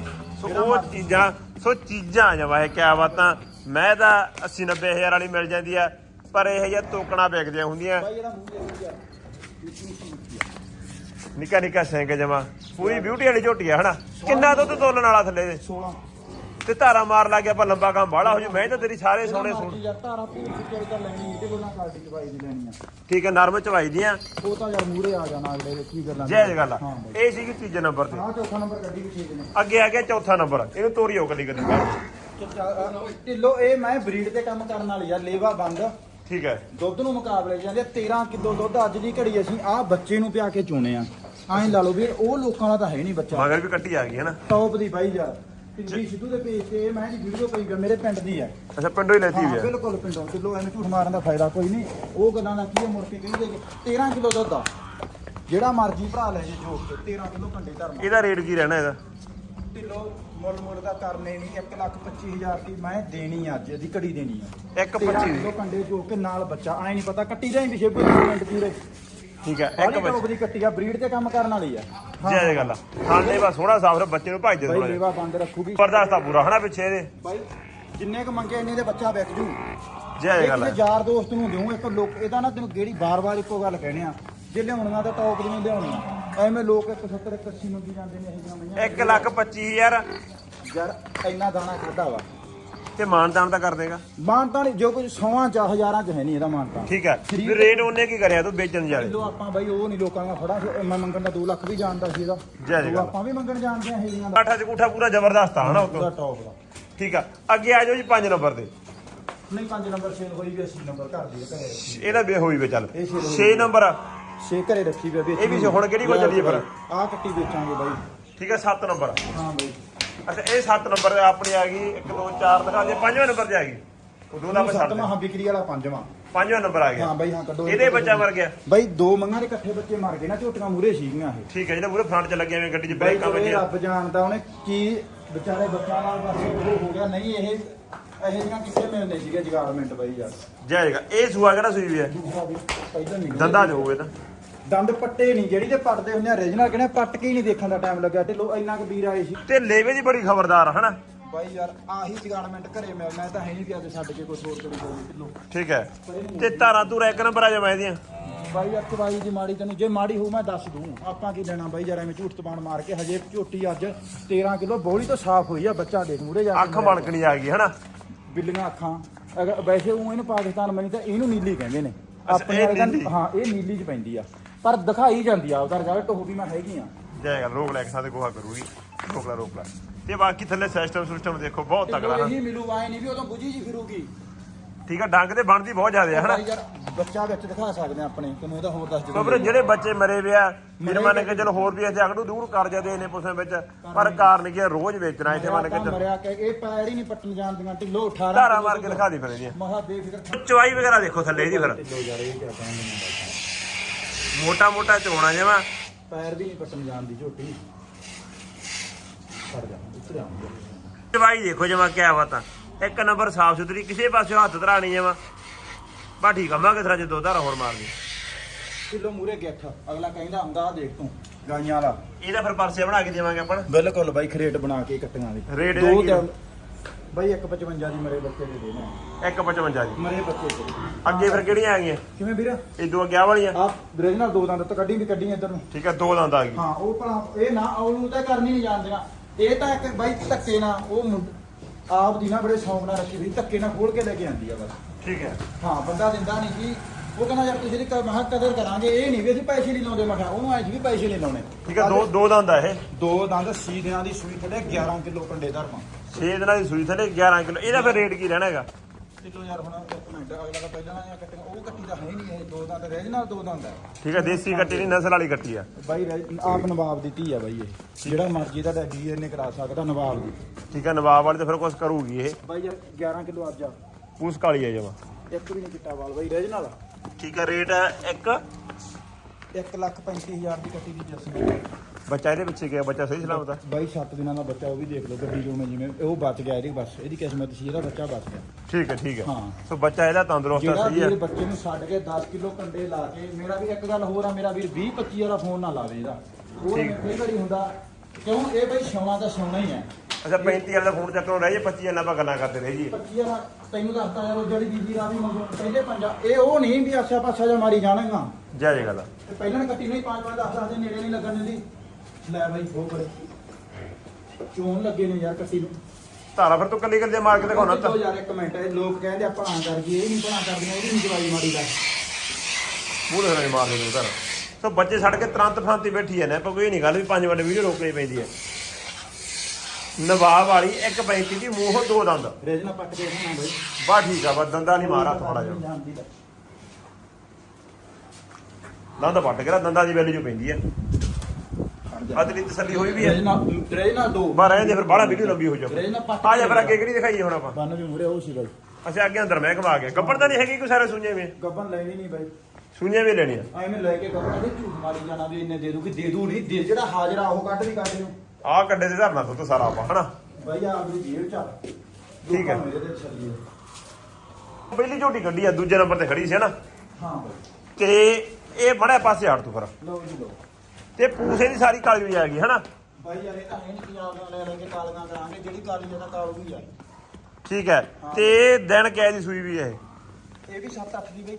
ਸੋ ਉਹ ਚੀਜ਼ਾਂ ਸੋ ਚੀਜ਼ਾਂ ਜਮਾ ਇਹ ਕਿਆ ਬਾਤਾਂ। ਮੈਂ ਤਾਂ 80 90 ਹਜ਼ਾਰ ਵਾਲੀ ਮਿਲ ਜਾਂਦੀ ਆ। ਪਰ ਇਹ ਜਿਹਾ ਤੋਕਣਾ ਵੇਚਦੀਆਂ ਹੁੰਦੀਆਂ। ਯਾਰ ਨਿੱਕਾ ਨਿੱਕਾ ਸਿੰਘ ਜਮਾ ਪੂਰੀ ਬਿਊਟੀ ਵਾਲੀ ਝੋਟੀ ਆ ਹਨਾ? ਕਿੰਨਾ ਦੁੱਧ ਤੋਲਣ ਵਾਲਾ ਥੱਲੇ ਦੇ 16 ਤੇ ਧਾਰਾ ਮਾਰ ਲੱਗ ਗਿਆ ਆਪਾਂ ਲੰਬਾ ਕੰਮ ਬਾਹਲਾ ਹੋ ਜੂ ਮੈਂ ਤਾਂ ਤੇਰੀ ਸਾਰੇ ਸੋਹਣੇ ਸੁਣ ਯਾਰ ਤਾਰਾ ਪੂਰੀ ਚਿੱਟੇ ਤਾਂ ਲੈਣੀ ਇਹਦੇ ਕੋਲ ਨਾ ਕਾਲਟੀ ਚਵਾਈ ਦੀ ਲੈਣੀ ਆ। ਠੀਕ ਹੈ ਨਰਮ ਚਵਾਈ ਦੀਆਂ। ਉਹ ਤਾਂ ਯਾਰ ਮੂਰੇ ਆ ਜਾਣਾ ਅਗਲੇ ਦੇ ਕੀ ਗੱਲਾਂ ਜੈ ਗੱਲ ਆ। ਹਾਂ ਇਹ ਸੀਗੀ ਤੀਜੇ ਨੰਬਰ ਤੇ। ਹਾਂ ਚੌਥਾ ਨੰਬਰ ਗੱਡੀ ਵੀ ਠੀਕ ਨੇ। ਅੱਗੇ ਆ ਗਿਆ ਚੌਥਾ ਨੰਬਰ। ਇਹਨੂੰ ਤੋਰੀਓ ਕਦੀ ਕਦੀ ਢਿੱਲੋ ਇਹ ਮੈਂ ਬਰੀਡ ਤੇ ਕੰਮ ਕਰਨ ਵਾਲੀ ਆ ਲੇਵਾ ਬੰਦ। ਠੀਕ ਹੈ। ਦੁੱਧ ਨੂੰ ਮੁਕਾਬਲੇ ਜਾਂਦੇ 13 ਕਿਲੋ ਦੁੱਧ ਅੱਜ ਦੀ ਘੜੀ ਅਸੀਂ ਆਹ ਬੱਚੇ ਨੂੰ ਪਿਆ ਕੇ ਚੋਣੇ ਆ। ਐਂ ਲਾ ਲਓ ਵੀ ਉਹ ਲੋਕਾਂ ਦਾ ਤਾਂ ਹੈ ਨਹੀਂ ਬੱਚਾ। ਮਗਰ ਵੀ ਕੱਟੀ ਆ ਗਈ ਹੈ ਨਾ। ਟੌਪ ਦੀ ਬਾਈ ਯਾਰ। ਪਿੰਡੀ ਸਿੱਧੂ ਦੇ ਪੇਜ ਤੇ ਮੈਂ ਜੀ ਵੀਡੀਓ ਪਈ ਗਿਆ ਮੇਰੇ ਪਿੰਡ ਦੀ ਆ। ਅੱਛਾ ਪਿੰਡੋਂ ਹੀ ਲੈਤੀ ਹਾਂ ਹੋਈ ਹੈ ਬਿਲਕੁਲ ਪਿੰਡੋਂ। ਕਿਲੋ ਐਵੇਂ ਝੂਠ ਮਾਰਨ ਦਾ ਫਾਇਦਾ ਕੋਈ ਨਹੀਂ। ਉਹ ਗੱਲਾਂ ਦਾ ਕੀ ਹੈ ਕੇ ਕਹਿੰਦੇ ਕਿ 13 ਕਿਲੋ ਦੁੱਧ ਆ। ਜਿਹੜਾ ਮਰਜ਼ੀ ਭਰਾ ਲੈ ਜੇ ਜੋਕ ਤੇ 13 ਕਿਲੋ ਕੰਡੇ ਧਰਮ ਇਹਦਾ ਰੇਟ ਕੀ ਰਹਿਣਾ ਇਹਦਾ? ਕਿਲੋ ਮੁੱਲ ਮੁੱਲ ਦਾ ਕਰਨੇ ਨਹੀਂ 1 ਲੱਖ 25000 ਦੀ ਮੈਂ ਦੇਣੀ ਆ ਅੱਜ ਇਹਦੀ ਘੜੀ ਦੇਣੀ ਆ। ਇੱਕ 13 25 ਕਿਲੋ ਕੰਡੇ ਜੋ ਕੇ ਨਾਲ ਬੱਚਾ ਐ ਨਹੀਂ ਪਤਾ ਕੱਟੀ ਜਾਈ ਪਿਛੇ ਕੋਈ ਮਿੰਟ ਪੂਰੇ। ਠੀਕ ਹੈ ਇੱਕ ਬੱਚਾ। ਦੀ ਕੱਟੀ ਆ ਬਰੀਡ ਤੇ ਕੰਮ ਕਰਨ ਵਾਲੀ ਆ। ਜੈ ਜੈ ਗੱਲ ਆ। ਖਾਣੇ ਬਸ ਸੋਹਣਾ ਸਾਫ਼ ਰ ਬੱਚੇ ਨੂੰ ਭਾਈ ਦੇ ਥੋੜਾ ਲੇਵਾ ਬੰਦ ਰੱਖੂਗੀ। ਜ਼ਬਰਦਸਤ ਆ ਪੂਰਾ ਹਨਾ ਪਿੱਛੇ ਇਹਦੇ? ਬਾਈ ਜਿੰਨੇ ਕ ਮੰਗੇ ਇੰਨੇ ਦੇ ਬੱਚਾ ਵਿਕ ਜੂ। ਜੈ ਜੈ ਇਹ ਗੱਲ ਯਾਰ ਦੋਸਤ ਨੂੰ ਦਿਉ ਇੱਕ ਲੋਕ ਇਹਦਾ ਨਾ ਤੈਨੂੰ ਕਿਹੜੀ ਬਾਰ-ਬਾਰ ਇੱਕੋ ਗੱਲ ਕਹਿਣੇ ਆ। ਜੇ ਲਿਆਉਣੀਆਂ ਤਾਂ ਟੌਪ ਦੀਆਂ ਲਿਆਉਣੀਆਂ। ਐਵੇਂ ਲੋਕ 170 180 ਮੰਗੀ ਜਾਂਦੇ ਨੇ ਇਹ ਜਿਹੀਆਂ ਮਈਆਂ ਇੱਕ ਲੱਖ 25000 ਯਾਰ ਇੰਨਾ ਦਾਣਾ ਖਾਦਾ ਵਾ? ਤੇ ਮਾਨਦਾਨ ਤਾਂ ਕਰ ਦੇਗਾ। ਮਾਨਤਾ ਨਹੀਂ ਜੋ ਕੁਝ ਸੌਆਂ ਚ ਹਜ਼ਾਰਾਂ ਚ ਹੈ ਨਹੀਂ ਇਹਦਾ ਮਾਨਤਾ ਠੀਕ ਹੈ ਵੀ ਰੇਟ ਉਹਨੇ ਕੀ ਕਰਿਆ ਤੂੰ ਵੇਚਣ ਜਾਲੇ ਲੋ ਆਪਾਂ ਬਾਈ ਉਹ ਨਹੀਂ ਲੋਕਾਂ ਦਾ ਫੜਾ ਮੈਂ ਮੰਗਣ ਦਾ 2 ਲੱਖ ਵੀ ਜਾਣਦਾ ਸੀ ਇਹਦਾ। ਜੈ ਜੈ। ਆਪਾਂ ਵੀ ਮੰਗਣ ਜਾਣਦੇ ਆ ਇਹ ਜਿਹੀਆਂ ਦਾ। ਆਠਾ ਚ ਕੂਠਾ ਪੂਰਾ ਜ਼ਬਰਦਸਤ ਆ ਹਨਾ ਉਹ। ਟੌਪ ਦਾ ਠੀਕ ਆ। ਅੱਗੇ ਆ ਜਾਓ ਜੀ 5 ਨੰਬਰ ਤੇ। ਨਹੀਂ 5 ਨੰਬਰ ਸੇਲ ਹੋਈ ਵੀ 80 ਨੰਬਰ ਘਰ ਦੀ ਘਰੇ। ਇਹਦਾ ਵੇ ਹੋਈ ਵੇ ਚੱਲ। ਇਹ ਛੇ ਹੋਈ 6 ਨੰਬਰ ਛੇ ਘਰੇ ਰੱਖੀ ਵੀ ਇਹ ਵੀ ਹੁਣ ਕਿਹੜੀ ਕੋਲ ਚੱਲੀਏ ਫਿਰ? ਆ ਕੱਟੀ ਵੇਚਾਂਗੇ ਬਾਈ। ਠੀਕ ਹੈ 7 ਨੰਬਰ। ਹਾਂ ਬਾਈ। ਅੱਛਾ ਇਹ 7 ਨੰਬਰ ਆਪਣੀ ਆ ਗਈ। 1 2 4 ਦਿਖਾ ਦੇ। ਪੰਜਵੇਂ ਨੰਬਰ ਤੇ ਆ ਗਈ। ਉਹ ਦੋ ਮੈਂ ਛੱਡ ਹਾਂ ਵਿਕਰੀ ਵਾਲਾ ਪੰਜਵਾਂ। ਪੰਜਵਾਂ ਨੰਬਰ ਆ ਗਿਆ। ਹਾਂ ਬਾਈ ਹਾਂ ਕੱਢੋ ਇਹਦੇ ਬੱਚਾ ਮਰ ਗਿਆ। ਬਾਈ ਦੋ ਮੰਗਾਂ ਦੇ ਇਕੱਠੇ ਬੱਚੇ ਮਰ ਗਏ ਨਾ ਝੋਟੀਆਂ ਮੂਰੇ ਸੀਗੀਆਂ ਇਹ। ਠੀਕ ਹੈ ਜਿਹੜਾ ਪੂਰੇ ਫਰੰਟ ਚ ਲੱਗਿਆ ਹੋਇਆ ਗੱਡੀ 'ਚ ਬਾਈ ਬ੍ਰੇਕਾਂ ਕੋਲੇ ਵੱਜੀਆਂ। ਰੱਬ ਜਾਣਦਾ ਉਹਨੇ ਕੀ ਵਿਚਾਰੇ ਬੱਚਾ ਨਾਲ ਬਸ ਉਹ ਹੋ ਗਿਆ। ਨਹੀਂ ਇਹ ਇਹ ਜਿਹੀਆਂ ਕਿਸੇ ਮਿਲਨੇ ਸੀਗੇ ਜਗਾਰਮੈਂਟ ਬਾਈ ਯਾਰ। ਜਾਏਗਾ ਇਹ ਸੂਆ ਕਿਹੜਾ ਸੂਈ ਵੀ ਹੈ? ਦੂਸਰਾ ਵੀ ਪਹਿਲਾਂ ਨਿਕਲਿਆ। ਦੰਦਾਂ ਚ ਹੋਵੇ ਤਾਂ। ਦੰਦ ਪੱਟੇ ਨਹੀਂ ਜਿਹੜੀ ਤੇ ਪੱਟਦੇ ਹੁੰਦੇ ਆ origignal ਕਹਿੰਦੇ ਪੱਟ ਕੇ ਹੀ ਨਹੀਂ ਦੇਖਣ ਦਾ ਟਾਈਮ ਲੱਗਿਆ। ਢਿੱਲੋ ਇੰਨਾ ਕੁ ਵੀਰ ਆਏ ਸੀ। ਤੇ ਲੇਵੇ ਦੀ ਬੜੀ ਖਬਰਦਾਰ ਆ ਹਨਾ? ਬਾਈ ਯਾਰ ਆਹੀ ਜਗਾਰਮੈਂਟ ਘਰੇ ਮਿਲਣਾ ਇਹ ਤਾਂ ਹੈ ਨਹੀਂ ਕਿ ਅੱਜ ਛੱਡ ਕੇ ਕੋਈ ਹੋਰ ਕਰੀ ਕੋਈ ਢਿੱਲੋ। ਠੀਕ ਹੈ। ਤੇ ਧਾਰਾਂ ਧੂਰਾ ਇੱਕ ਨੰਬਰ ਆ ਜਮਾ ਇਹਦੀਆਂ ਬਾਈ ਯਾਰ ਚਵਾਈ ਦੀ ਮਾੜੀ ਤੈਨੂੰ ਜੇ ਮਾੜੀ ਹੋਊ ਮੈਂ ਦੱਸ ਦੂੰ। ਆਪਾਂ ਕੀ ਲੈਣਾ ਬਾਈ ਯਾਰ ਐਵੇਂ ਝੂਠ ਤਬਾਨ ਮਾਰ ਕੇ ਹਜੇ ਝੋਟੀ ਅੱਜ 13 ਕਿਲੋ ਬੋਲੀ ਤੋਂ ਸਾਫ਼ ਹੋਈ ਆ ਬੱਚਾ ਦੇਖ ਮੂਰੇ ਜਾ ਅੱਖ ਮਣਕਣੀ ਆ ਗਈ ਹਨਾ? ਬਿੱਲੀਆਂ ਅੱਖਾਂ ਅਗਰ ਵੈਸੇ ਉਹ ਇਹਨੂੰ ਪਾਕਿਸਤਾਨ ਮਨੀ ਤਾਂ ਇਹਨੂੰ ਨੀਲੀ ਕਹਿੰਦੇ ਨੇ। ਅੱਛਾ, ਇਹ ਵਾਲੇ ਤਾਂ- ਨੀਲੀ। ਹਾਂ ਇਹ ਨੀਲੀ ਚ ਪੈਂਦੀ ਆ। ਪਰ ਦਿਖਾਈ ਜਾਂਦੀ ਆ ਉਹਦਾ ਰਿਜ਼ਲਟ ਉਹ ਵੀ ਮੈਂ ਹੈਗੀ ਆ ਜਾਏਗਾ ਰੋਕ ਲੈ ਕਿਸੇ ਦੇ ਕੋਹਾ ਕਰੂਗੀ। ਰੋਕ ਲੈ ਰੋਕ ਲੈ। ਤੇ ਬਾਕੀ ਥੱਲੇ ਸਿਸਟਮ ਸਿਸਟਮ ਦੇਖੋ ਬਹੁਤ ਤਕੜਾ ਹੈ ਇਹੀ ਮਿਲੂ ਆਏ ਨਹੀਂ ਵੀ ਉਦੋਂ ਬੁਝੀ ਜੀ ਫਿਰੂਗੀ। ਠੀਕ ਹੈ ਡੰਗ ਤੇ ਬਣਦੀ ਬਹੁਤ ਜ਼ਿਆਦਾ ਹੈ ਹਨਾ? ਯਾਰ ਬੱਚਾ ਵਿੱਚ ਦਿਖਾ ਸਕਦੇ ਆ ਆਪਣੇ ਤੈਨੂੰ ਇਹਦਾ ਹੋਰ ਦੱਸ ਸੋ ਵੀਰੇ ਜਿਹੜੇ ਬੱਚੇ ਮਰੇ ਵੇ ਆ ਮੇਰੇ ਮੰਨ ਕੇ ਚਲੋ ਹੋਰ ਵੀ ਇੱਥੇ ਅਗੜੂ ਦੂਰ ਕਰ ਜਾਂਦੇ ਨੇ ਪੁੱਛਣ ਵਿੱਚ ਪਰ ਕਾਰਨ ਕੀ ਆ ਰੋਜ਼ ਵੇਚਣਾ ਇੱਥੇ ਮੰਨ ਕੇ ਚੱਲ। ਮਰਿਆ ਕਿ ਇਹ ਪੈਰ ਹੀ ਨਹੀਂ ਪੱਟਣ ਜਾਂਦੀਆਂ ਢਿੱਲੋ 18 ਧਾਰਾ ਮਾਰ ਕੇ ਦਿਖਾ ਦੀ ਫਿਰ ਇਹਦੀਆਂ। ਮਹਾ ਬੇਫਿਕਰ ਚਵਾਈ ਵਗੈਰਾ ਦੇਖੋ ਥੱਲੇ ਇਹਦੀ ਫਿਰ। ਮੋਟਾ ਮੋਟਾ ਚਵਾਉਣਾ ਜਮਾ। ਪੈਰ ਵੀ ਨਹੀਂ ਪੱਟਣ ਜਾਂਦੀ ਝੋਟੀ। ਛੱਡ ਜਾ ਉੱਤਰ ਚਵਾਈ ਦੇਖੋ ਜਮਾ ਕਿਆ ਬਾਤਾਂ। ਇੱਕ ਨੰਬਰ ਸਾਫ਼ ਸੁਥਰੀ ਕਿਸੇ ਪਾਸੇ ਹੱਥ ਧਰਾਣੀ ਜਮਾ ਬਾ ਠੀਕ ਆ ਮੈਂ ਕਿਸ ਤਰ੍ਹਾਂ ਜੇ ਦੋ ਧਾਰਾ ਹੋਰ ਮਾਰਨੀ ਕਿਲੋ ਮੂਰੇ ਗਿੱਠ ਅਗਲਾ ਕਹਿੰਦਾ ਹੁੰਦਾ ਦੇਖ ਤੂੰ ਗਾਈਆਂ ਵਾਲਾ। ਇਹਦਾ ਫਿਰ ਪਰਸੇ ਬਣਾ ਕੇ ਦੇਵਾਂਗੇ ਆਪਾਂ। ਬਿਲਕੁਲ ਬਾਈ ਖਰੇਟ ਬਣਾ ਕੇ ਕੱਟੀਆਂ ਦੇ ਰੇਟ ਦੋ ਇਹਦਾ ਕੀ ਆ? ਬਾਈ 155 ਦੀ ਮਰੇ ਬੱਚੇ ਦੇ ਦੇਣਾ 155 ਜੀ ਮਰੇ ਬੱਚੇ ਦੇ। ਅੱਗੇ ਫਿਰ ਕਿਹੜੀਆਂ ਆ ਗਈਆਂ? ਕਿਵੇਂ ਵੀਰ? ਇਹ ਦੋ ਅੱਗੇ ਆਹ ਵਾਲੀਆਂ। ਆ ਬ੍ਰੇਜ ਨਾਲ ਦੋ ਦੰਦ ਤਾਂ ਕੱਢੀ ਵੀ ਕੱਢੀ ਇੱਧਰ ਨੂੰ। ਠੀਕ ਹੈ ਦੋ ਦੰਦ ਆ ਗਈ। ਹਾਂ ਉਹ ਭਲਾ ਇਹ ਨਾ ਉਹਨੂੰ ਤਾਂ ਕਰਨੀ ਨਹੀਂ ਜਾਣਦੀਆਂ। ਇਹ ਤਾਂ ਇੱਕ ਬਾਈ ਧੱਕੇ ਨਾਲ ਉਹ ਮੁੰਡ- ਆਪ ਦੀ ਨਾ ਬੜੇ ਸ਼ੌਂਕ ਨਾਲ ਰੱਖੀ ਵੀ ਧੱਕੇ ਨਾਲ ਖੋਲ ਕੇ ਲੈ ਕੇ ਆਂਦੀ ਆ ਬਸ। ਠੀਕ ਹੈ। ਹਾਂ ਬੰਦਾ ਦਿੰਦਾ ਨਹੀਂ ਜੀ ਉਹ ਕਹਿੰਦਾ ਯਾਰ ਤੁਸੀਂ ਦੀ ਮਹਾ ਕਦਰ ਕਰਾਂਗੇ ਇਹ ਨਹੀਂ ਵੀ ਅਸੀਂ ਪੈਸੇ ਨਹੀਂ ਲਾਉਂਦੇ। ਮੈਂ ਕਿਹਾ ਉਹਨੂੰ ਐ ਸੀ ਵੀ ਪੈਸੇ ਨਹੀਂ ਲਾਉਣੇ। ਠੀਕ ਹੈ ਦੋ ਦੋ ਦੰਦ ਆ ਇਹ। ਦੋ ਦੰਦ ਸੀ ਦਿਨਾਂ ਦੀ ਸੂਈ ਥੱਲੇ 11 ਕਿਲੋ ਕੰਡੇ ਧਰਮਾ। 6 ਦਿਨਾਂ ਦੀ ਸੂਈ ਥੱਲੇ 11 ਕਿਲੋ। ਇਹਦਾ ਫਿਰ ਰੇਟ ਕੀ ਰਹਿਣਾ ਹੈਗਾ? ਕਿਲੋ ਯਾਰ ਹੁਣ ਇੱਕ ਮਿੰਟ ਅਗਲਾ ਤਾਂ ਪਹਿਲਾਂ ਨਾ ਕੱਟੀਆਂ ਉਹ ਕੱਟੀ ਤਾਂ ਹੈ ਨਹੀਂ ਇਹ ਦੋ ਦੰਦ ਰਹਿ ਨਾਲ ਦੋ ਦੰਦ ਹੈ ਠੀਕ ਹੈ ਦੇਸੀ ਕੱਟੀ ਨਹੀਂ ਨਸਲ ਵਾਲੀ ਕੱਟੀ ਆ। ਬਾਈ ਰਹਿ- ਆਪ ਨਵਾਬ ਦੀ ਧੀ ਆ ਬਾਈ ਇਹ। ਜਿਹੜਾ ਮਰਜ਼ੀ ਦਾ ਡੀਐਨਏ ਕਰਾ ਸਕਦਾ ਨਵਾਬ ਦੀ। ਠੀਕ ਹੈ ਨਵਾਬ ਵਾਲੀ ਤੇ ਫਿਰ ਕੁਝ ਕਰੂਗੀ ਇਹ। ਬਾਈ ਯਾਰ 11 ਕਿਲੋ ਅੱਜ ਆ। ਪੂਸ ਕਾਲੀ ਆ ਜਮਾ। ਇੱਕ ਵੀ ਨਹੀਂ ਚਿੱਟਾ ਵਾਲ ਬਾਈ ਰਹਿ ਨਾਲ ਠੀਕ ਹੈ ਰੇਟ ਹੈ ਇੱਕ 1 ਲੱਖ 35000 ਦੀ ਕੱਟੀ ਦੀ ਜਸਮੀ ਬੱਚਾ ਇਹਦੇ ਪਿੱਛੇ ਗਿਆ ਬੱਚਾ ਸਹੀ ਸਲਾਮਤ ਆ? ਬਾਈ 7 ਦਿਨਾਂ ਦਾ ਬੱਚਾ ਉਹ ਵੀ ਦੇਖ ਲਓ ਗੱਡੀ ਚੋਂ ਮੈਂ ਜਿਵੇਂ ਉਹ ਬਚ ਗਿਆ ਇਹਦੀ ਬਸ ਇਹਦੀ ਕਿਸਮਤ ਸੀ ਇਹਦਾ ਬੱਚਾ ਬਚ ਗਿਆ। ਠੀਕ ਹੈ ਠੀਕ ਹੈ। ਹਾਂ। ਸੋ ਬੱਚਾ ਇਹਦਾ ਤੰਦਰੁਸਤ ਆ ਸਹੀ ਹੈ। ਵੀਰ ਬੱਚੇ ਨੂੰ ਛੱਡ ਕੇ 10 ਕਿਲੋ ਕੰਡੇ ਲਾ ਕੇ ਮੇਰਾ ਵੀ ਇੱਕ ਗੱਲ ਹੋਰ ਆ ਮੇਰਾ ਵੀਰ 20 25 ਵਾਲਾ ਫੋਨ ਨਾ ਲਾਵੇ ਇਹਦਾ। ਉਹ। ਕਈ ਵਾਰੀ ਹੁੰਦਾ ਕਿਉਂ? ਇਹ ਬਈ ਸੌਣਾ ਤਾਂ ਸੌਣਾ ਹੀ ਹੈ। ਅੱਛਾ 35 ਵਾਲਾ ਫੋਨ ਚੱਕਰੋਂ ਰਹਿ ਜੇ 25 ਵਾਲਾ ਆਪਾਂ ਗੱਲਾਂ ਕਰਦੇ ਰਹੀ ਜੀ 25 ਵਾਲਾ ਤੈਨੂੰ ਦੱਸਤਾ ਯਾਰ ਉਹ ਜਿਹੜੀ ਬੀਬੀ ਰਾਵੀ ਮੰਗੋ ਪਹਿਲੇ ਪੰਜਾ ਇਹ ਉਹ ਨਹੀਂ ਵੀ ਆਸਾ ਪਾਸਾ ਜਾਂ ਮਾਰੀ ਜਾਣਾਗਾ। ਜੈ ਜੈ ਗੱਲ ਤੇ ਪਹਿਲਾਂ ਨੇ ਕੱਟੀ ਨਹੀਂ 5 5 10 10 ਦੇ ਨੇੜੇ ਨਹੀਂ ਲੱਗਣ ਦਿੰਦੀ। ਲੈ ਬਾਈ ਹੋ ਕਰੇ ਚੋਣ ਲੱਗੇ ਨੇ ਯਾਰ ਕੱਟੀ ਨੂੰ। ਧਾਰਾ ਫਿਰ ਤੂੰ ਕੱਲੀ ਕੱਲੀ ਮਾਰ ਕੇ ਦਿਖਾਉਣਾ ਤਾਂ। ਯਾਰ ਇੱਕ ਮਿੰਟ ਇਹ ਲੋਕ ਕਹਿੰਦੇ ਆ ਭਣਾ ਕਰ ਗਈ ਇਹ ਨਹੀਂ ਭਣਾ ਕਰਦੀਆਂ ਇਹਦੀ ਨਹੀਂ ਜਵਾਈ ਮਾੜੀ ਦਾ। ਮੂਹਰੇ ਨਾਲ ਮਾਰ ਦੇ ਤੂੰ ਧਾਰਾ। ਸੋ ਬੱਚੇ ਛੱਡ ਕੇ ਤੁਰੰਤ ਫਾਂਤੀ ਬੈਠੀ ਐ ਨਾ ਪਰ ਕੋਈ ਨਹੀਂ ਗੱਲ ਵੀ ਪੰਜ ਮਿੰਟ ਵੀਡੀਓ ਰੋਕਣੀ ਪੈਂਦੀ ਹੈ। ਨਵਾਬ ਵਾਲੀ ਇੱਕ 35 ਦੀ ਮੂੰਹ ਦੋ ਦੰਦ। ਰੇਜਨਾ ਪੱਟ ਕੇ ਖਾਣਾ ਬਾਈ। ਬਾ ਠੀਕ ਆ ਬਸ ਦੰਦਾਂ ਨਹੀਂ ਮਾਰਾ ਥੋੜਾ ਜਿਹਾ। ਦਾ। ਦੰਦ ਪੱਟ ਕੇ ਦੰਦਾਂ ਦੀ ਵੈਲਿਊ ਪੈਂਦੀ ਹੈ ਅਦਲੀ ਤਸੱਲੀ ਹੋਈ ਵੀ ਹੈ ਰੇਜਨਾ ਰੇਜਨਾ ਦੋ। ਬਾ ਰਹਿੰਦੇ ਫਿਰ ਬਾਹਲਾ ਵੀਡੀਓ ਲੰਬੀ ਹੋ ਜਾਊ। ਰੇਜਨਾ ਪੱਟ ਆ ਜਾ ਫਿਰ ਅੱਗੇ ਕਿਹੜੀ ਦਿਖਾਈਏ ਹੁਣ ਆਪਾਂ? ਬੰਨ ਵੀ ਮੂਰੇ ਉਹ ਸੀ ਬਾਈ। ਅੱਛਾ ਅੱਗੇ ਅੰਦਰ ਮੈਂ ਘਵਾ ਗਿਆ। ਗੱਪੜ ਤਾਂ ਨਹੀਂ ਹੈਗੀ ਕੋਈ ਸਾਰੇ ਸੁਣੀਏ ਵੇ ਗੱਬਨ ਲੈਣੀ ਨਹੀਂ ਬਾਈ। ਸੁਣੀਏ ਵੀ ਲੈਣੀਆਂ। ਐਵੇਂ ਲੈ ਕੇ ਗੱਬਨ ਦੇ ਝੂਠ ਮਾਰੀ ਜਾਣਾ ਵੀ ਇੰਨੇ ਦੇ ਦੂਗੀ। ਦੇ ਦੂ ਨਹੀਂ ਦੇ ਜਿਹੜਾ ਹਾਜ਼ਰਾ ਉਹ ਕੱਢ ਵੀ ਕੱਢ ਨੂੰ ਆਹ ਕੱਡੇ ਦੇ ਧਰਨਾ ਤੋਂ ਸਾਰਾ ਆਪਾਂ ਹਨਾ? ਬਾਈ ਆ ਆਪਣੀ ਜੇਬ ਚ ਆ। ਠੀਕ ਹੈ। ਲੋਕਾਂ ਨੂੰ ਇਹਦੇ ਤੇ ਛੱਲੀਏ। ਪਹਿਲੀ ਝੋਟੀ ਕੱਢੀ ਆ ਦੂਜੇ ਨੰਬਰ ਤੇ ਖੜੀ ਸੀ ਹਨਾ? ਹਾਂ ਬਾਈ। ਤੇ ਇਹ ਬੜਾ ਪਾਸੇ ਹਟ ਤੂੰ ਫਿਰ। ਲਓ ਜੀ ਲਓ। ਤੇ ਪੂਸੇ ਦੀ ਸਾਰੀ ਕਾਲੀ ਹੋਈ ਆ ਗਈ ਹਨਾ? ਬਾਈ ਯਾਰ ਇਹ ਤਾਂ ਹੈ ਨਹੀਂ ਪੰਜਾਬ ਦਾ ਲੈ ਲੈ ਕੇ ਕਾਲੀਆਂ ਕਰਾਂਗੇ ਜਿਹੜੀ ਕਾਲੀ ਆ ਤਾਂ ਕਾਲੂ ਹੀ ਆ। ਠੀਕ ਹੈ। ਤੇ ਦਿਨ ਕਿਹ ਦੀ ਸੂਈ ਵੀ ਇਹ? ਇਹ ਵੀ 7-8 ਦੀ ਬਾਈ।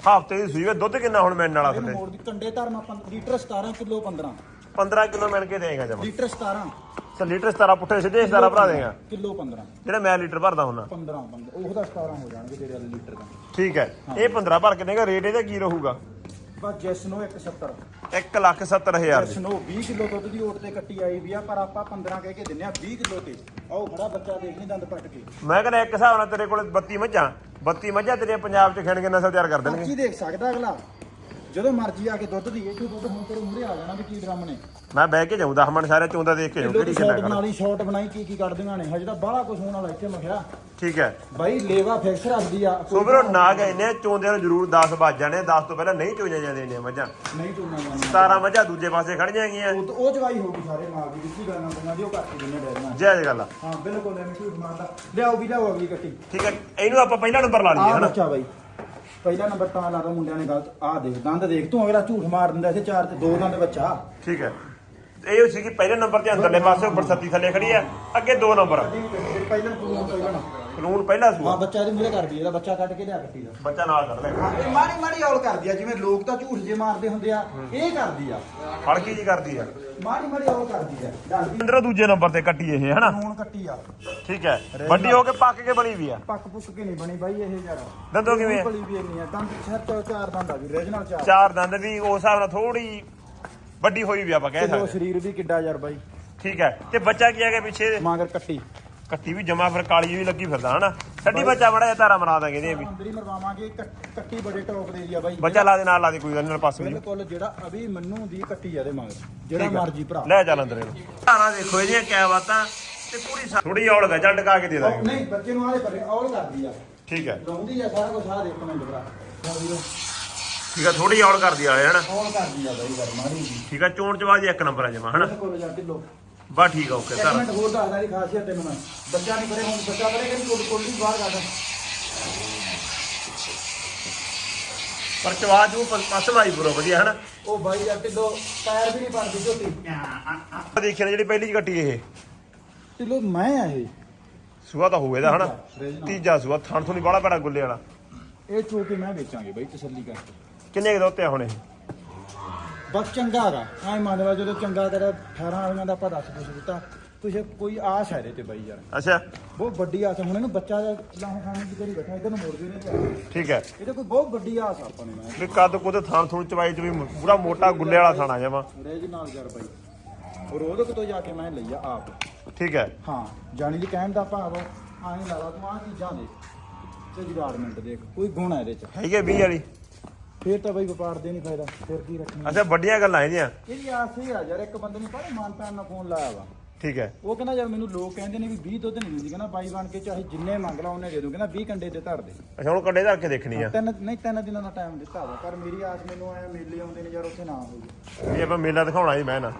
ਹਫ਼ਤੇ ਦੀ ਸੂਈ ਵੇ ਦੁੱਧ ਕਿੰਨਾ ਹੁਣ ਮਿਲਣ ਵਾਲਾ ਇਹਨੂੰ ਥੱਲੇ ਮੋੜ ਦੀ ਕੰਡੇ ਧਰਮਾ ਲੀਟਰ 17 ਕਿਲੋ 15 15 ਕਿਲੋ ਮਿਲ ਕੇ ਦੇਗਾ ਜਮਾ। ਲੀਟਰ 17 ਤੇ ਲੀਟਰ 17 ਪੁੱਠੇ ਸਿੱਧੇ 17 ਭਰਾ ਦੇਗਾ। ਕਿਲੋ 15 ਜਿਹੜਾ ਮੈਂ ਲੀਟਰ ਭਰਦਾ ਹੁੰਨਾ 15 15 ਉਹਦਾ 17 ਹੋ ਜਾਣਗੇ ਜਿਹੜੇ ਵਾਲੇ ਲੀਟਰ ਦਾ। ਠੀਕ ਹੈ। ਇਹ 15 ਭਰ ਕੇ ਦੇਗਾ ਰੇਟ ਇਹਦਾ ਕੀ ਰਹੂਗਾ? ਬਸ ਜੈਸ ਨੂੰ 170 1 ਲੱਖ 70 ਹਜ਼ਾਰ ਜੈਸ ਦੀ ਨੂੰ 20 ਕਿਲੋ ਦੁੱਧ ਦੀ ਓਟ ਤੇ ਕੱਟੀ ਆਈ ਵੀ ਆ ਪਰ ਆਪਾਂ 15 ਕਹਿ ਕੇ ਦਿੰਨੇ ਆ 20 ਕਿਲੋ ਤੇ। ਆਓ ਖੜਾ ਬੱਚਾ ਦੇਖ ਨਹੀਂ ਦੰਦ ਪੱਟ ਕੇ। ਮੈਂ ਕਹਿੰਦਾ ਇੱਕ ਹਿਸਾਬ ਨਾਲ ਤੇਰੇ ਕੋਲ 32 ਮੱਝਾਂ। 32 ਮੱਝਾਂ ਤੇਰੇ ਪੰਜਾਬ 'ਚ ਖਿਣ ਕੇ ਨਸਲ ਤਿਆਰ ਕਰ ਦੇਣਗੇ। ਪਰਚੀ ਦੇਖ ਸਕਦਾ ਅਗਲਾ। ਜਦੋਂ ਮਰਜ਼ੀ ਆ ਕੇ ਦੁੱਧ ਦੀ ਇੱਥੇ ਦੁੱਧ ਹੁਣ ਤੇਰੇ ਮੂਹਰੇ ਆ ਜਾਣਾ ਵੀ ਕੀ ਡਰਮ ਨੇ? ਮੈਂ ਬਹਿ ਕੇ ਜਾਊਂ 10 ਮਿੰਟ ਸਾਰੇ ਚੋਂਦਾ ਦੇਖ ਕੇ ਜਾਊਂ ਕਿਹੜੀ ਕਿੰਨਾ ਸ਼ਾਟ ਬਣਾ ਕਰਨਾ ਲਈ ਸ਼ਾਟ ਬਣਾਈ ਕੀ ਕੀ ਕੱਢਦੀਆਂ ਨੇ? ਹਜੇ ਤਾਂ ਬਾਹਲਾ ਕੁਝ ਹੋਣ ਵਾਲਾ ਇੱਥੇ ਮਖਿਆ ਠੀਕ ਹੈ। ਬਾਈ ਲੇਵਾ ਫਿਕਸ ਰੱਖਦੀ ਆ ਸੋ ਵੀਰੋ ਨਾ ਗਏ ਨੇ ਚੋਂਦਿਆਂ ਨੂੰ ਜ਼ਰੂਰ 10 ਵੱਜ ਜਾਣੇ 10 ਤੋਂ ਪਹਿਲਾਂ ਨਹੀਂ ਚੋਈਆਂ ਜਾਂਦੀਆਂ ਨੇ ਮੱਝਾਂ। ਨਹੀਂ ਚੁਣਨਾ ਜਾਣਾ 17 ਮੱਝਾਂ ਦੂਜੇ ਪਾਸੇ ਖੜੀਆਂ ਹੈਗੀਆਂ। ਉਹ ਉਹ ਜਵਾਈ ਹੋ ਗਈ ਸਾਰੇ ਮਾਲ ਦੀ ਜਿੱਤੀ ਗੱਲਾਂ ਪਈਆਂ ਦੀ ਉਹ ਕਰਕੇ ਦਿੰਨੇ ਡੈਰੀਆਂ ਜੈ ਗੱਲ। ਆ ਹਾਂ ਬਿਲਕੁਲ ਐਵੇਂ ਝੂਠ ਮਾਰਦਾ। ਲਿਆਓ ਵੀ ਲਿਆਓ ਅਗਲੀ ਕੱਟੀ। ਠੀਕ ਹੈ ਇਹਨੂੰ ਆਪਾਂ ਪਹਿਲਾ ਨੰਬਰ ਲਾ ਲਈਏ ਆ ਹਨਾ? ਬੱਚਾ ਬਾਈ। ਪਹਿਲਾ ਨੰਬਰ ਤਾਂ ਲਾਦਾ ਮੁੰਡਿਆਂ ਨੇ ਗਲਤ ਆ ਦੇਖ ਦੰਦ ਦੇਖ ਤੂੰ ਅਗਲਾ ਝੂਠ ਮਾਰ ਦਿੰਦਾ ਸੀ ਚਾਰ ਤੇ ਦੋ ਦੰਦ ਬੱਚਾ। ਠੀਕ ਹੈ। ਇਹ ਸੀ ਕਿ ਪਹਿਲੇ ਨੰਬਰ ਤੇ ਅੰਦਰਲੇ ਪਾਸੇ ਉੱਪਰ ਸੱਤੀ ਥੱਲੇ ਖੜੀ ਆ ਅੱਗੇ ਦੋ ਨੰਬਰ। ਪਹਿਲਾਂ ਤੂੰ ਪਹਿਲਾਂ ਕਾਨੂੰਨ ਪਹਿਲਾ ਸੂਆ ਬੱਚਾ ਇਹਦੇ ਮੂਹਰੇ ਕਰਦੀ ਇਹਦਾ ਬੱਚਾ ਕੱਢ ਕੇ ਲਿਆ ਕੱਟੀ ਦਾ। ਬੱਚਾ ਨਾਲ ਕਰ ਲੈ। ਹਾਂ, ਇਹ ਮਾੜੀ ਮਾੜੀ ਔਲ ਕਰਦੀ ਆ ਜਿਵੇਂ ਲੋਕ ਤਾਂ ਝੂਠ ਜੇ ਮਾਰਦੇ ਹੁੰਦੇ ਆ ਇਹ ਕਰਦੀ ਆ। ਫੜਕੀ ਜੀ ਕਰਦੀ ਆ। ਮਾੜੀ ਮਾੜੀ ਔਲ ਕਰਦੀ ਆ ਡਰਦੀ ਅੰਦਰ ਦੂਜੇ ਨੰਬਰ ਤੇ ਕੱਟੀ ਇਹ ਹਨਾ? ਨੂਣ ਕੱਟੀ ਆ। ਠੀਕ ਹੈ। ਵੱਡੀ ਹੋ ਕੇ ਪੱਕ ਕੇ ਬਣੀ ਵੀ ਆ। ਪੱਕ ਪੁੱਕ ਕੇ ਨਹੀਂ ਬਣੀ ਬਾਈ ਇਹ ਯਾਰ। ਦੰਦੋਂ ਕਿਵੇਂ ਪਲੀ ਵੀ ਨਹੀਂ ਆ ਦੰਦ ਤੋਂ ਚਾਰ ਦੰਦ ਆ ਵੀ ਰੀਜਨਲ ਚਾਰ। ਚਾਰ ਦੰਦ ਵੀ ਉਸ ਹਿਸਾਬ ਨਾਲ ਥੋੜੀ ਵੱਡੀ ਹੋਈ ਵੀ ਆਪਾਂ ਕਹਿ ਸਕਦੇ ਸਰੀਰ ਵੀ ਕਿੱਡਾ ਯਾਰ ਬਾਈ। ਠੀਕ ਹੈ। ਤੇ ਬੱਚਾ ਕੀ ਹੈਗਾ ਪਿੱਛੇ? ਮਾਂਗਰ ਕੱਟੀ। ਕੱਟੀ ਵੀ ਜਮਾ ਫਿਰ ਕਾਲੀ ਵੀ ਲੱਗੀ ਫਿਰਦਾ ਹਨਾ? ਛੱਡੀ ਬੱਚਾ ਬੜਾ ਜਿਹਾ ਧਾਰਾ ਮਰਾ ਦਾਂਗੇ ਇਹਦੇ ਵੀ। ਅੰਦਰ ਹੀ ਮਰਵਾਵਾਂਗੇ ਕੱਟ- ਕੱਟੀ ਬੜੇ ਟੌਪ ਦੇ ਦੀ ਆ ਬਾਈ। ਬੱਚਾ ਲਾ ਦੇ ਨਾਲ ਲਾ ਦੇ ਕੋਈ ਗੱਲ ਨੀ, ਨਾਲ ਪਾਸੇ ਵੀ। ਬਿਲਕੁਲ ਜਿਹੜਾ ਅਭੀ ਮੰਨੂ ਦੀ ਕੱਟੀ ਆ ਦੇ ਮਗਰ ਜਿਹੜਾ ਮਰਜ਼ੀ ਭਰਾ। ਲੈ ਚੱਲ ਅੰਦਰ ਇਹਨੂੰ। ਧਾਰਾ ਦੇਖੋ ਇਹਦੀਆਂ ਕਿਆ ਬਾਤਾਂ ਤੇ ਪੂਰੀ ਥੋੜੀ ਔਲ ਗਾ ਚੱਲ ਟਕਾ ਕੇ ਦੇ ਦਾਂਗੇ। ਨਹੀਂ ਬੱਚੇ ਨੂੰ ਆਲੇ ਪਰੇ ਔਲ ਕਰਦੀ ਆ। ਠੀਕ ਹੈ ਲਾਉਂਦੀ ਆ ਸਾਰਾ ਕੁਝ ਆ ਦੇਖ ਕਮੈਂਟ ਭਰਾ। ਹਾਂ ਵੀਰੋ ਠੀਕ ਹੈ ਥੋੜੀ ਔਲ ਕਰਦੀ ਵਾਲੇ ਹਨਾ? ਔਲ ਕਰਦੀ ਆ ਬਾਈ ਮਾਰੀ ਜੀ। ਠੀਕ ਹੈ ਚੋਣ ਚਵਾਜ ਇੱਕ ਨੰਬਰ ਆ ਜਮਾ ਹਨਾ? ਬਿਲਕੁਲ ਜਾ ਕਿਲੋ ਬਾ ਠੀਕ ਆ ਓਕੇ ਇੱਕ ਮਿੰਟ ਹੋਰ ਦੱਸਦਾ ਦੀ ਖਾਸੀਅਤ ਤੈਨੂੰ ਮੈਂ। ਬੱਚਾ ਨਹੀਂ ਕਰੇ ਹੁਣ ਬੱਚਾ ਕਰੇ ਕਿ ਕੋਲ ਕੋਲ ਬਾਹਰ ਕੱਢ ਪਰ ਚਵਾਜ ਉਹ ਪਾਸੇ ਮਾਈ ਪੂਰਾ ਵਧੀਆ ਹਨਾ? ਉਹ ਬਾਈ ਯਾਰ ਢਿੱਲੋ ਪੈਰ ਵੀ ਨਹੀਂ ਪੜਦੀ ਝੋਟੀ। ਦੇਖਿਆ ਨਾ ਜਿਹੜੀ ਪਹਿਲੀ ਜਿਹੀ ਕੱਟੀ ਇਹ। ਢਿੱਲੋ ਮੈਂ ਆ ਇਹ। ਸੂਆ ਤਾਂ ਹੋਵੇ ਦਾ ਹਨਾ। ਤੀਜਾ ਸੂਆ ਥਣ ਥੋਣੀ ਬੜਾ ਬੜਾ ਗੁੱਲੇ ਵਾਲਾ। ਇਹ ਚੋਕੇ ਮੈਂ ਵੇਚਾਂਗੇ ਬਾਈ ਤਸੱਲੀ ਕਰਕੇ। ਕਿੰਨੇ ਕੁ ਦੋਤੇ ਆ ਹੁਣ ਇਹ? ਬਸ ਚੰਗਾ ਹੈਗਾ। ਐ ਮੰਨ ਲਾ ਜਦੋਂ ਚੰਗਾ ਤੇਰਾ 18 ਵਾਲੀਆਂ ਦਾ ਆਪਾਂ ਦੱਸ ਕੁਛ ਦਿੱਤਾ। ਤੁਸੀਂ ਕੋਈ ਆਸ ਹੈ ਇਹਦੇ ਤੇ ਬਾਈ ਯਾਰ। ਅੱਛਾ। ਬਹੁਤ ਵੱਡੀ ਆਸ ਹੈ। ਹੁਣ ਇਹਨੂੰ ਬੱਚਾ ਲਾਹ ਖਾਣੇ ਦੀ ਕਰੀ ਬੈਠਾ ਇਧਰ ਨੂੰ ਮੁੜ ਜੂ ਨਹੀਂ ਠੀਕ ਹੈ। ਇਹਦੇ ਕੋਈ ਬਹੁਤ ਵੱਡੀ ਆਸ ਆ ਆਪਾਂ ਨੇ ਮੈਂ ਵੀ ਕੱਦ ਕੁਦ ਥਣ ਥੁਣ ਚਵਾਈ ਚ ਵੀ ਪੂਰਾ ਮੋਟਾ ਗੁੱਲੇ ਵਾਲਾ ਥਾਣਾ ਜਮਾ ਰੇਜ ਨਾਲ ਯਾਰ ਬਾਈ। ਰੋਜ਼ ਤੋਂ ਜਾ ਕੇ ਮੈਂ ਲਈਆ ਆਪ। ਠੀਕ ਹੈ। ਹਾਂ ਜਾਣੀ ਦੀ ਕਹਿਣ ਦਾ ਭਾਵ ਆਏ ਲਾ ਲਾ ਤੂੰ ਆ ਚੀਜ਼ਾਂ ਦੇ ਤੇ ਜੁਗਾੜਮੈਂਟ ਦੇਖ ਕੋਈ ਗੁਣ ਹੈ ਇਹਦੇ ਚ। ਹੈਗੇ 20 ਵਾਲੀ। ਫੇਰ ਤਾਂ ਬਈ ਵਪਾਰ ਦੇ ਨਹੀਂ ਫਾਇਦਾ ਫਿਰ ਕੀ ਰੱਖਣੀ ਅੱਛਾ ਵੱਡੀਆਂ ਗੱਲਾਂ ਇਹਦੀਆਂ। ਇਹਦੀ ਆਸ ਇਹ ਆ ਯਾਰ ਇੱਕ ਬੰਦੇ ਨੂੰ ਪਤਾ ਮਾਨਤਾਨ ਨਾਲ ਫੋਨ ਲਾਇਆ ਵਾ। ਠੀਕ ਹੈ। ਉਹ ਕਹਿੰਦਾ ਯਾਰ ਮੈਨੂੰ ਲੋਕ ਕਹਿੰਦੇ ਨੇ ਵੀ 20 ਦੁੱਧ ਨਹੀਂ ਦਿੰਦੀ। ਕਹਿੰਦਾ ਬਾਈ ਬਣ ਕੇ ਚਾਹੇ ਜਿੰਨੇ ਮੰਗ ਲਾ ਉਹਨੇ ਦੇ ਦੂੰ। ਕਹਿੰਦਾ 20 ਕੰਡੇ ਤੇ ਧਰ ਦੇ। ਅੱਛਾ ਹੁਣ ਕੰਡੇ ਧਰ ਕੇ ਦੇਖਣੀ ਆ। ਤਿੰਨ ਨਹੀਂ ਤਿੰਨ ਦਿਨਾਂ ਦਾ ਟਾਈਮ ਦਿੱਤਾ ਵਾ। ਪਰ ਮੇਰੀ ਆਸ ਮੈਨੂੰ ਆਇਆ ਮੇਲੇ ਆਉਂਦੇ ਨੇ ਯਾਰ ਉੱਥੇ ਨਾ ਹੋਊਗੀ ਇਹ ਆਪਾਂ ਮੇਲਾ ਦਿਖਾਉਣਾ ਜੀ ਮੈਂ ਨਾ।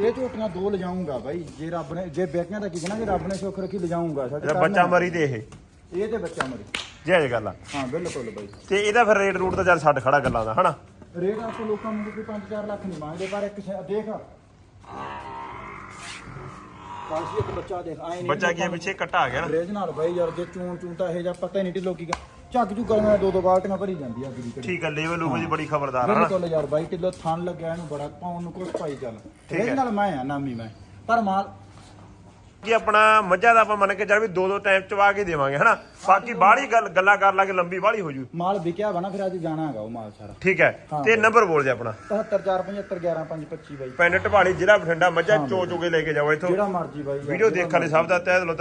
ਇਹ ਝੋਟੀਆਂ ਦੋ ਲਿਜਾਊਂਗਾ ਬਾਈ। ਜੇ ਰੱਬ ਨੇ ਜੇ ਬੇਕਿਆਂ ਦਾ ਕੀ ਕਹਿਣਾ ਜੇ ਰੱਬ ਨੇ ਸੁੱਖ ਰੱਖੀ ਲਿਜਾਊਂਗਾ ਸਾਡੇ ਬੱਚਾ ਮਰੀ ਤੇ ਇਹ। ਇਹ ਤੇ ਬੱਚਾ ਮਰੀ। ਜੈ ਜੈ ਗੱਲ ਆ ਹਾਂ ਬਿਲਕੁਲ ਬਾਈ। ਤੇ ਇਹਦਾ ਫਿਰ ਰੇਟ ਰੂਟ ਤਾਂ ਚੱਲ ਛੱਡ ਖੜਾ ਗੱਲਾਂ ਦਾ ਹਨਾ? ਰੇਟ ਆਪਾਂ ਲੋਕਾਂ ਨੂੰ ਕੋਈ 5-4 ਲੱਖ ਨਹੀਂ ਮੰਗਦੇ ਪਰ ਇੱਕ ਦੇਖ। ਕਾਸ਼ੀ ਇੱਕ ਬੱਚਾ ਦੇਖ ਆਏ ਨਹੀਂ ਬੱਚਾ ਕੀ ਆ, ਪਿੱਛੇ ਕੱਟਾ ਆ ਗਿਆ ਨਾ? ਰੇਜ ਨਾਲ ਬਾਈ ਯਾਰ ਜੇ ਚੂਨ ਚੂਨ ਤਾਂ ਇਹ ਜਾਂ ਪਤਾ ਹੀ ਨਹੀਂ ਢਿੱਲੋ ਕੀ ਝੱਗ ਝੁੱਗ ਨਾਲ ਦੋ ਦੋ ਬਾਲਟੀਆਂ ਭਰੀ ਜਾਂਦੀ ਆ ਅਗਲੀ ਠੀਕ ਹੈ ਲੈਵਲ ਉਹ ਜੀ ਬੜੀ ਖਬਰਦਾਰ ਆ ਹਨਾ? ਬਿਲਕੁਲ ਯਾਰ ਬਾਈ ਢਿੱਲੋ ਥਣ ਲੱਗਿਆ ਇਹਨੂੰ ਬੜਾ ਪਾਉਣ ਨੂੰ ਕੁਛ ਪਾਈ ਚੱਲ। ਰੇਜ। ਨਾਲ ਮੈਂ ਆ ਨਾਮੀ ਮੈਂ। ਪਰ ਮਾਲ ਕਿ ਆਪਣਾ ਮੱਝਾਂ ਦਾ ਆਪਾਂ ਮੰਨ ਕੇ ਚੱਲ ਵੀ ਦੋ ਦੋ ਟਾਈਮ ਚਵਾ ਕੇ ਦੇਵਾਂਗੇ ਹਨਾ? ਬਾਕੀ ਬਾਹਲੀ ਗੱਲ ਗੱਲਾਂ ਕਰ ਲਾਂਗੇ ਲੰਬੀ ਬਾਹਲੀ ਹੋ ਜੂ। ਮਾਲ ਵਿਕਿਆ ਵਾ ਨਾ ਫਿਰ ਅੱਜ ਜਾਣਾ ਹੈਗਾ ਉਹ ਮਾਲ ਸਾਰਾ। ਠੀਕ ਹੈ ਹਾਂ। ਤੇ ਨੰਬਰ ਬੋਲ ਦੇ ਆਪਣਾ। 77475 11525 ਬਾਈ। ਪਿੰਡ ਢਵਾਲੀ ਜ਼ਿਲ੍ਹਾ ਬਠਿੰਡਾ ਮੱਝਾਂ ਚੋ ਚੋ ਕੇ ਲੈ ਕੇ ਜਾਓ ਇੱਥੋਂ। ਜਿਹੜਾ ਮਰਜ਼ੀ ਬਾਈ। ਵੀਡੀਓ ਦੇਖਣ ਲਈ ਸਭ ਦਾ ਤਹਿ ਦਿਲੋਂ